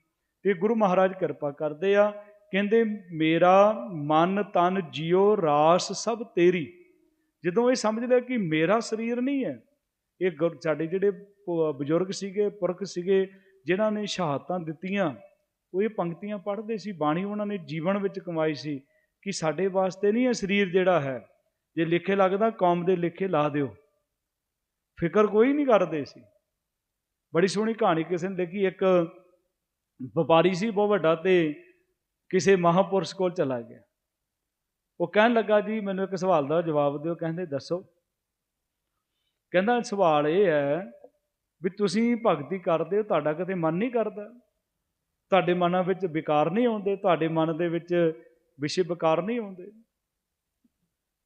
ਤੇ ਗੁਰੂ ਮਹਾਰਾਜ ਕਿਰਪਾ ਕਰਦੇ ਆ, ਕਹਿੰਦੇ, ਮੇਰਾ ਮਨ ਤਨ ਜਿਉ ਰਾਸ ਸਭ ਤੇਰੀ। ਜਦੋਂ ਇਹ ਸਮਝ ਲਿਆ ਕਿ ਮੇਰਾ ਸਰੀਰ ਨਹੀਂ ਹੈ, ਇਹ ਗੁਰ- ਸਾਡੇ ਜਿਹੜੇ ਬਜ਼ੁਰਗ ਸੀਗੇ, ਪੁਰਖ ਸੀਗੇ, ਜਿਨ੍ਹਾਂ ਨੇ ਸ਼ਹਾਦਤਾਂ ਦਿੱਤੀਆਂ, ਉਹ ਇਹ ਪੰਕਤੀਆਂ ਪੜ੍ਹਦੇ ਸੀ, ਬਾਣੀ ਉਹਨਾਂ ਨੇ ਜੀਵਨ ਵਿੱਚ ਕਮਾਈ ਸੀ ਕਿ ਸਾਡੇ ਵਾਸਤੇ ਨਹੀਂ ਇਹ ਸਰੀਰ ਜਿਹੜਾ ਹੈ, ਜੇ ਲਿਖੇ ਲੱਗਦਾ, ਕੌਮ ਦੇ ਲਿਖੇ ਲਾ ਦਿਓ। ਫਿਕਰ ਕੋਈ ਨਹੀਂ ਕਰਦੇ ਸੀ। ਬੜੀ ਸੋਹਣੀ ਕਹਾਣੀ, ਕਿਸੇ ਨੇ ਲਿਖੀ, ਇੱਕ ਵਪਾਰੀ ਸੀ, ਬਹੁਤ ਵੱਡਾ ਤੇ ਕਿਸੇ ਮਹਾਪੁਰਸ਼ ਕੋਲ ਚਲਾ ਗਿਆ। ਉਹ ਕਹਿਣ ਲੱਗਾ, ਜੀ, ਮੈਨੂੰ ਇੱਕ ਸਵਾਲ ਦਾ ਜਵਾਬ ਦਿਓ। ਕਹਿੰਦੇ, ਦੱਸੋ। ਕਹਿੰਦਾ, ਸਵਾਲ ਇਹ ਹੈ ਵੀ ਤੁਸੀਂ ਭਗਤੀ ਕਰਦੇ ਹੋ, ਤੁਹਾਡਾ ਕਦੇ ਮਨ ਨਹੀਂ ਕਰਦਾ। ਤੁਹਾਡੇ ਮਨਾਂ ਵਿੱਚ ਵਿਕਾਰ ਨਹੀਂ ਆਉਂਦੇ, ਤੁਹਾਡੇ ਮਨ ਦੇ ਵਿੱਚ ਵਿਸ਼ੇ ਵਿਕਾਰ ਨਹੀਂ ਆਉਂਦੇ।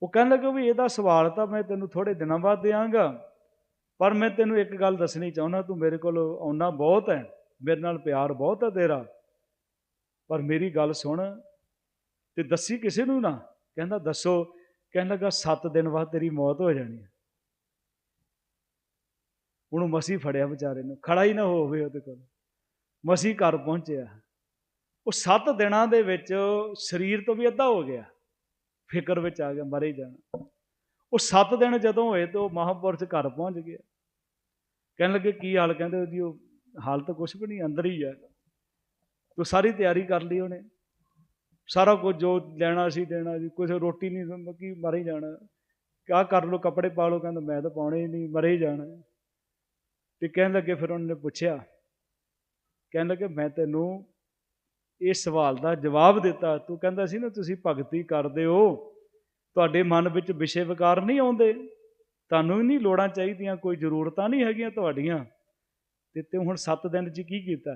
ਉਹ ਕਹਿਣ ਲੱਗਾ, ਵੀ ਇਹਦਾ ਸਵਾਲ ਤਾਂ ਮੈਂ ਤੈਨੂੰ ਥੋੜੇ ਦਿਨਾਂ ਬਾਅਦ ਦੇਵਾਂਗਾ ਪਰ ਮੈਂ ਤੈਨੂੰ ਇੱਕ ਗੱਲ ਦੱਸਣੀ ਚਾਹੁੰਦਾ, ਤੂੰ ਮੇਰੇ ਕੋਲ ਆਉਣਾ ਬਹੁਤ ਹੈ, ਮੇਰੇ ਨਾਲ ਪਿਆਰ ਬਹੁਤ ਹੈ ਤੇਰਾ। ਪਰ ਮੇਰੀ ਗੱਲ ਸੁਣ, ਤੇ ਦੱਸੀ ਕਿਸੇ ਨੂੰ ਨਾ? ਕਹਿੰਦਾ, ਦੱਸੋ। ਕਹਿਣ ਲੱਗਾ 7 ਦਿਨ ਬਾਅਦ ਤੇਰੀ ਮੌਤ ਹੋ ਜਾਣੀ ਹੈ। ਉਹਨੂੰ ਮਸੀ ਫੜਿਆ ਵਿਚਾਰੇ ਨੂੰ, ਖੜਾ ਹੀ ਨਾ ਹੋਵੇ ਉਹਦੇ ਕੋਲ। ਮਸੀ ਘਰ ਪਹੁੰਚਿਆ। ਉਹ 7 ਦਿਨਾਂ ਦੇ ਵਿੱਚ ਸਰੀਰ ਤੋਂ ਵੀ ਅੱਧਾ ਹੋ ਗਿਆ। ਫਿਕਰ ਵਿੱਚ ਆ ਗਿਆ, ਮਰੇ ਜਾਣਾ। ਉਹ 7 ਦਿਨ ਜਦੋਂ ਹੋਏ ਤੇ ਉਹ ਮਹਾਪੁਰਸ਼ ਘਰ ਪਹੁੰਚ ਗਿਆ ਕਹਿਣ ਲੱਗੇ, ਕੀ ਹਾਲ? ਕਹਿੰਦੇ ਉਹਦੀ ਉਹ ਹਾਲ ਤਾਂ ਕੁਝ ਵੀ ਨਹੀਂ, ਅੰਦਰ ਹੀ ਹੈ ਤੂੰ ਸਾਰੀ ਤਿਆਰੀ ਕਰ ਲਈ ਉਹਨੇ। ਸਾਰਾ ਕੁਝ ਜੋ ਲੈਣਾ ਸੀ ਦੇਣਾ ਸੀ ਕੁਝ ਰੋਟੀ ਨਹੀਂ ਕੀ ਮਰ ਹੀ ਜਾਣਾ। ਕਿਆ ਕਰ ਲੋ ਕੱਪੜੇ ਪਾ ਲੋ ਕਹਿੰਦਾ, ਮੈਂ ਤਾਂ ਪਾਉਣੇ ਹੀ ਨਹੀਂ, ਮਰੇ ਹੀ ਜਾਣਾ। ਤੇ ਕਹਿਣ ਲੱਗੇ, ਫਿਰ ਉਹਨੇ ਪੁੱਛਿਆ, ਕਹਿਣ ਲੱਗੇ, ਮੈਂ ਤੈਨੂੰ ਇਸ ਸਵਾਲ ਦਾ ਜਵਾਬ ਦਿੱਤਾ। ਤੂੰ ਕਹਿੰਦਾ ਸੀ ਨਾ, ਤੁਸੀਂ ਭਗਤੀ ਕਰਦੇ ਹੋ। ਤੁਹਾਡੇ ਮਨ ਵਿੱਚ ਵਿਸ਼ੇ ਵਿਕਾਰ ਨਹੀਂ ਆਉਂਦੇ। ਤੁਹਾਨੂੰ ਨਹੀਂ ਲੋੜਾਂ ਚਾਹੀਦੀਆਂ, ਕੋਈ ਜ਼ਰੂਰਤਾਂ ਨਹੀਂ ਹੈਗੀਆਂ ਤੁਹਾਡੀਆਂ। ਤੇ ਤੇ ਹੁਣ 7 ਦਿਨ 'ਚ ਕੀ ਕੀਤਾ?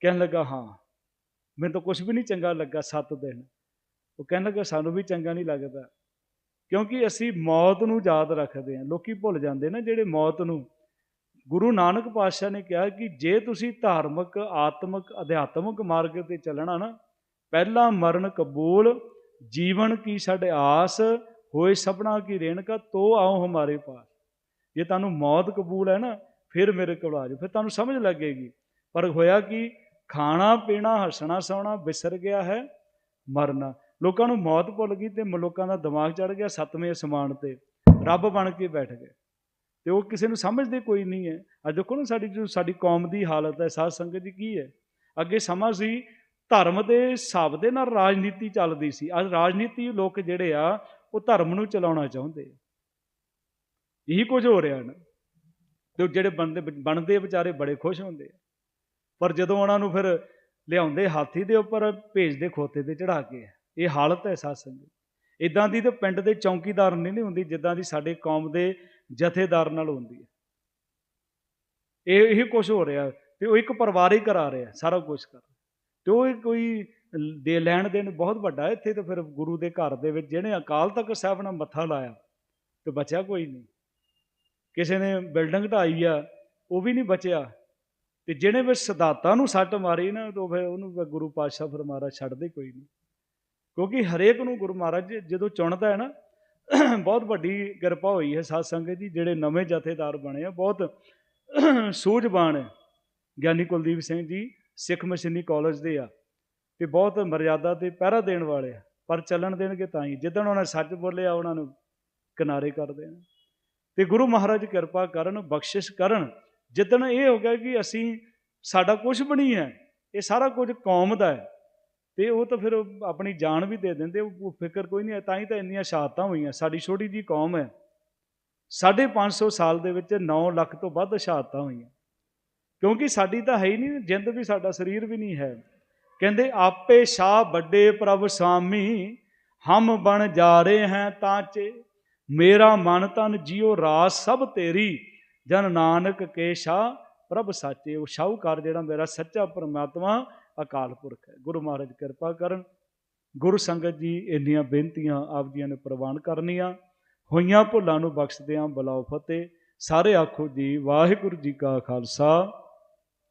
ਕਹਿਣ ਲੱਗਾ, ਹਾਂ, ਮੈਨੂੰ ਤਾਂ ਕੁਝ ਵੀ ਨਹੀਂ ਚੰਗਾ ਲੱਗਾ 7 ਦਿਨ। ਉਹ ਕਹਿਣ ਲੱਗਾ, ਸਾਨੂੰ ਵੀ ਚੰਗਾ ਨਹੀਂ ਲੱਗਦਾ। ਕਿਉਂਕਿ ਅਸੀਂ ਮੌਤ ਨੂੰ ਯਾਦ ਰੱਖਦੇ ਹਾਂ। ਲੋਕੀ ਭੁੱਲ ਜਾਂਦੇ ਨੇ ਜਿਹੜੇ ਮੌਤ ਨੂੰ। ਗੁਰੂ ਨਾਨਕ ਪਾਤਸ਼ਾਹ ਨੇ ਕਿਹਾ ਕਿ ਜੇ ਤੁਸੀਂ ਧਾਰਮਿਕ, ਆਤਮਿਕ, ਅਧਿਆਤਮਿਕ ਮਾਰਗ ਤੇ ਚੱਲਣਾ ਨਾ, ਪਹਿਲਾ ਮਰਨ ਕਬੂਲ ਜੀਵਨ ਕੀ ਸਾਡੇ ਆਸ, ਹੋਏ ਸਪਨਾ ਕੀ ਰੇਣਕਾ, ਤੋ ਆਓ ਹਮਾਰੇ ਪਾਸ। ਜੇ ਤੁਹਾਨੂੰ ਮੌਤ ਕਬੂਲ ਹੈ ਨਾ, ਫਿਰ ਮੇਰੇ ਕੋਲ ਆ ਜਾਓ। ਫਿਰ ਤੁਹਾਨੂੰ ਸਮਝ ਲੱਗੇਗੀ। ਪਰ ਹੋਇਆ ਕਿ, ਖਾਣਾ, ਪੀਣਾ, ਹੱਸਣਾ, ਸੌਣਾ ਵਿਸਰ ਗਿਆ ਹੈ, ਮਰਨਾ। ਲੋਕਾਂ ਨੂੰ ਮੌਤ ਭੁੱਲ ਗਈ ਤੇ ਲੋਕਾਂ ਦਾ ਦਿਮਾਗ ਚੜ ਗਿਆ ਸੱਤਵੇਂ ਅਸਮਾਨ ਤੇ। ਰੱਬ ਬਣ ਕੇ ਬੈਠ ਗਏ। ਤੇ ਉਹ ਕਿਸੇ ਨੂੰ ਸਮਝਦੇ ਕੋਈ ਨਹੀਂ ਹੈ। ਅੱਜ ਦੇਖੋ ਨਾ ਸਾਡੀ ਜੋ ਸਾਡੀ ਕੌਮ ਦੀ ਹਾਲਤ ਹੈ, ਸਾਧ ਸੰਗਤ ਦੀ ਕੀ ਹੈ? ਅੱਗੇ ਸਮਾਂ ਸੀ ਧਰਮ ਦੇ ਹਿਸਾਬ ਦੇ ਨਾਲ ਰਾਜਨੀਤੀ ਚੱਲਦੀ ਸੀ। ਅੱਜ ਰਾਜਨੀਤੀ ਲੋਕ ਜਿਹੜੇ ਆ, ਉਹ ਧਰਮ ਨੂੰ ਚਲਾਉਣਾ ਚਾਹੁੰਦੇ ਆ। ਇਹੀ ਕੁਝ ਹੋ ਰਿਹਾ ਨਾ। ਤੇ ਉਹ ਜਿਹੜੇ ਬਣਦੇ ਬਣਦੇ ਵਿਚਾਰੇ ਬੜੇ ਖੁਸ਼ ਹੁੰਦੇ ਆ। ਪਰ ਜਦੋਂ ਉਹਨਾਂ ਨੂੰ ਫਿਰ ਲਿਆਉਂਦੇ ਹਾਥੀ ਦੇ ਉੱਪਰ, ਭੇਜਦੇ ਖੋਤੇ ਤੇ ਚੜਾ ਕੇ ਇਹ ਹਾਲਤ ਹੈ ਸਾਧ ਸੰਗਤ ਇਦਾਂ ਦੀ ਤੇ ਪਿੰਡ ਦੇ ਚੌਕੀਦਾਰ ਨਹੀਂ ਨਹੀਂ ਹੁੰਦੀ, ਜਿੱਦਾਂ ਦੀ ਸਾਡੇ ਕੌਮ ਦੇ ਜਥੇਦਾਰ ਨਾਲ ਹੁੰਦੀ ਹੈ। ਇਹ ਇਹ ਕੁਝ ਹੋ ਰਿਹਾ। ਤੇ ਉਹ ਇੱਕ ਪਰਿਵਾਰ ਹੀ ਕਰਾ ਰਿਹਾ, ਸਾਰਾ ਕੁਝ ਕਰ ਤੇ ਉਹ ਕੋਈ ਦੇ ਲੈਣ ਦੇਣ ਬਹੁਤ ਵੱਡਾ ਇੱਥੇ ਤਾਂ ਫਿਰ ਗੁਰੂ ਦੇ ਘਰ ਦੇ ਵਿੱਚ ਜਿਹਨੇ ਅਕਾਲ ਤਖਤ ਸਾਹਿਬ ਨਾਲ ਮੱਥਾ ਲਾਇਆ ਤੇ ਬਚਿਆ ਕੋਈ ਨਹੀਂ। ਕਿਸੇ ਨੇ ਬਿਲਡਿੰਗ ਢਾਈ ਆ, ਉਹ ਵੀ ਨਹੀਂ ਬਚਿਆ। ਤੇ ਜਿਹਨੇ ਵੀ ਸਿਧਾਂਤਾਂ ਨੂੰ ਸੱਟ ਮਾਰੀ ਨਾ, ਤਾਂ ਫਿਰ ਉਹਨੂੰ ਗੁਰੂ ਪਾਤਸ਼ਾਹ ਫਰਮਾਰਾ ਛੱਡਦੇ ਕੋਈ ਨਹੀਂ। ਕਿਉਂਕਿ ਹਰੇਕ ਨੂੰ ਗੁਰੂ ਮਹਾਰਾਜ ਜਦੋਂ ਚੁਣਦਾ ਹੈ ਨਾ, ਬਹੁਤ ਵੱਡੀ ਕਿਰਪਾ ਹੋਈ ਹੈ ਸਾਧ ਸੰਗਤ ਜੀ ਜਿਹੜੇ ਨਵੇਂ ਜਥੇਦਾਰ ਬਣੇ ਆ, ਬਹੁਤ ਸੂਝਵਾਨ ਹੈ। ਗਿਆਨੀ ਕੁਲਦੀਪ ਸਿੰਘ ਜੀ ਸਿੱਖ ਮਸ਼ੀਨੀ ਕਾਲਜ ਦੇ ਆ ਤੇ ਬਹੁਤ ਮਰਿਆਦਾ ਤੇ ਪਹਿਰਾ ਦੇਣ ਵਾਲੇ ਆ, ਪਰ ਚੱਲਣ ਦੇਣਗੇ ਤਾਂ ਹੀ। ਜਿੱਦਣ ਉਹਨਾਂ ਸੱਚ ਬੋਲਿਆ, ਉਹਨਾਂ ਨੂੰ ਕਿਨਾਰੇ ਕਰ ਦੇਣ। ਤੇ ਗੁਰੂ ਮਹਾਰਾਜ ਕਿਰਪਾ ਕਰਨ, ਬਖਸ਼ਿਸ਼ ਕਰਨ। ਜਿੱਦਣ ਇਹ ਹੋ ਗਿਆ ਕਿ ਅਸੀਂ ਸਾਡਾ ਕੁਝ ਵੀ ਨਹੀਂ ਹੈ, ਇਹ ਸਾਰਾ ਕੁਝ ਕੌਮ ਦਾ ਹੈ, ਤੇ ਉਹ ਤਾਂ ਫਿਰ ਆਪਣੀ ਜਾਨ ਵੀ ਦੇ ਦਿੰਦੇ, ਉਹ ਫਿਕਰ ਕੋਈ ਨਹੀਂ ਹੈ। ਤਾਂ ਹੀ ਤਾਂ ਇੰਨੀਆਂ ਸ਼ਹਾਦਤਾਂ ਹੋਈਆਂ। ਸਾਡੀ ਛੋਟੀ ਜੀ ਕੌਮ ਹੈ। 550 ਸਾਲ ਦੇ ਵਿੱਚ 9 ਲੱਖ ਤੋਂ ਵੱਧ ਸ਼ਹਾਦਤਾਂ ਹੋਈਆਂ। ਕਿਉਂਕਿ ਸਾਡੀ ਤਾਂ ਹੈ ਹੀ ਨਹੀਂ, ਜਿੰਦ ਵੀ ਸਾਡਾ, ਸਰੀਰ ਵੀ ਨਹੀਂ ਹੈ। ਕਹਿੰਦੇ, ਆਪੇ ਸ਼ਾਹ ਵੱਡੇ ਪ੍ਰਭ ਸਾਮੀ, ਹਮ ਬਣ ਜਾ ਰਹੇ ਹੈ ਤਾਂ ਚ। ਮੇਰਾ ਮਨ ਤਨ ਜਿਉ ਰਾਸ ਸਭ ਤੇਰੀ। ਜਨ ਨਾਨਕ ਕੇ ਸ਼ਾਹ, ਪ੍ਰਭ ਸਾਚੇ। ਉਹ ਸ਼ਾਹੂਕਾਰ ਜਿਹੜਾ ਮੇਰਾ ਸੱਚਾ ਪਰਮਾਤਮਾ, ਅਕਾਲ ਪੁਰਖ ਹੈ। ਗੁਰੂ ਮਹਾਰਾਜ ਕਿਰਪਾ ਕਰਨ। ਗੁਰੂ ਸੰਗਤ ਜੀ, ਇੰਨੀਆਂ ਬੇਨਤੀਆਂ ਆਪ ਜੀਆਂ ਨੇ ਪ੍ਰਵਾਨ ਕਰਨੀਆਂ। ਹੋਈਆਂ ਭੁੱਲਾਂ ਨੂੰ ਬਖਸ਼ਦਿਆਂ ਬਲਾਉ ਫਤਿਹ। ਸਾਰੇ ਆਖੋ ਜੀ, ਵਾਹਿਗੁਰੂ ਜੀ ਕਾ ਖਾਲਸਾ।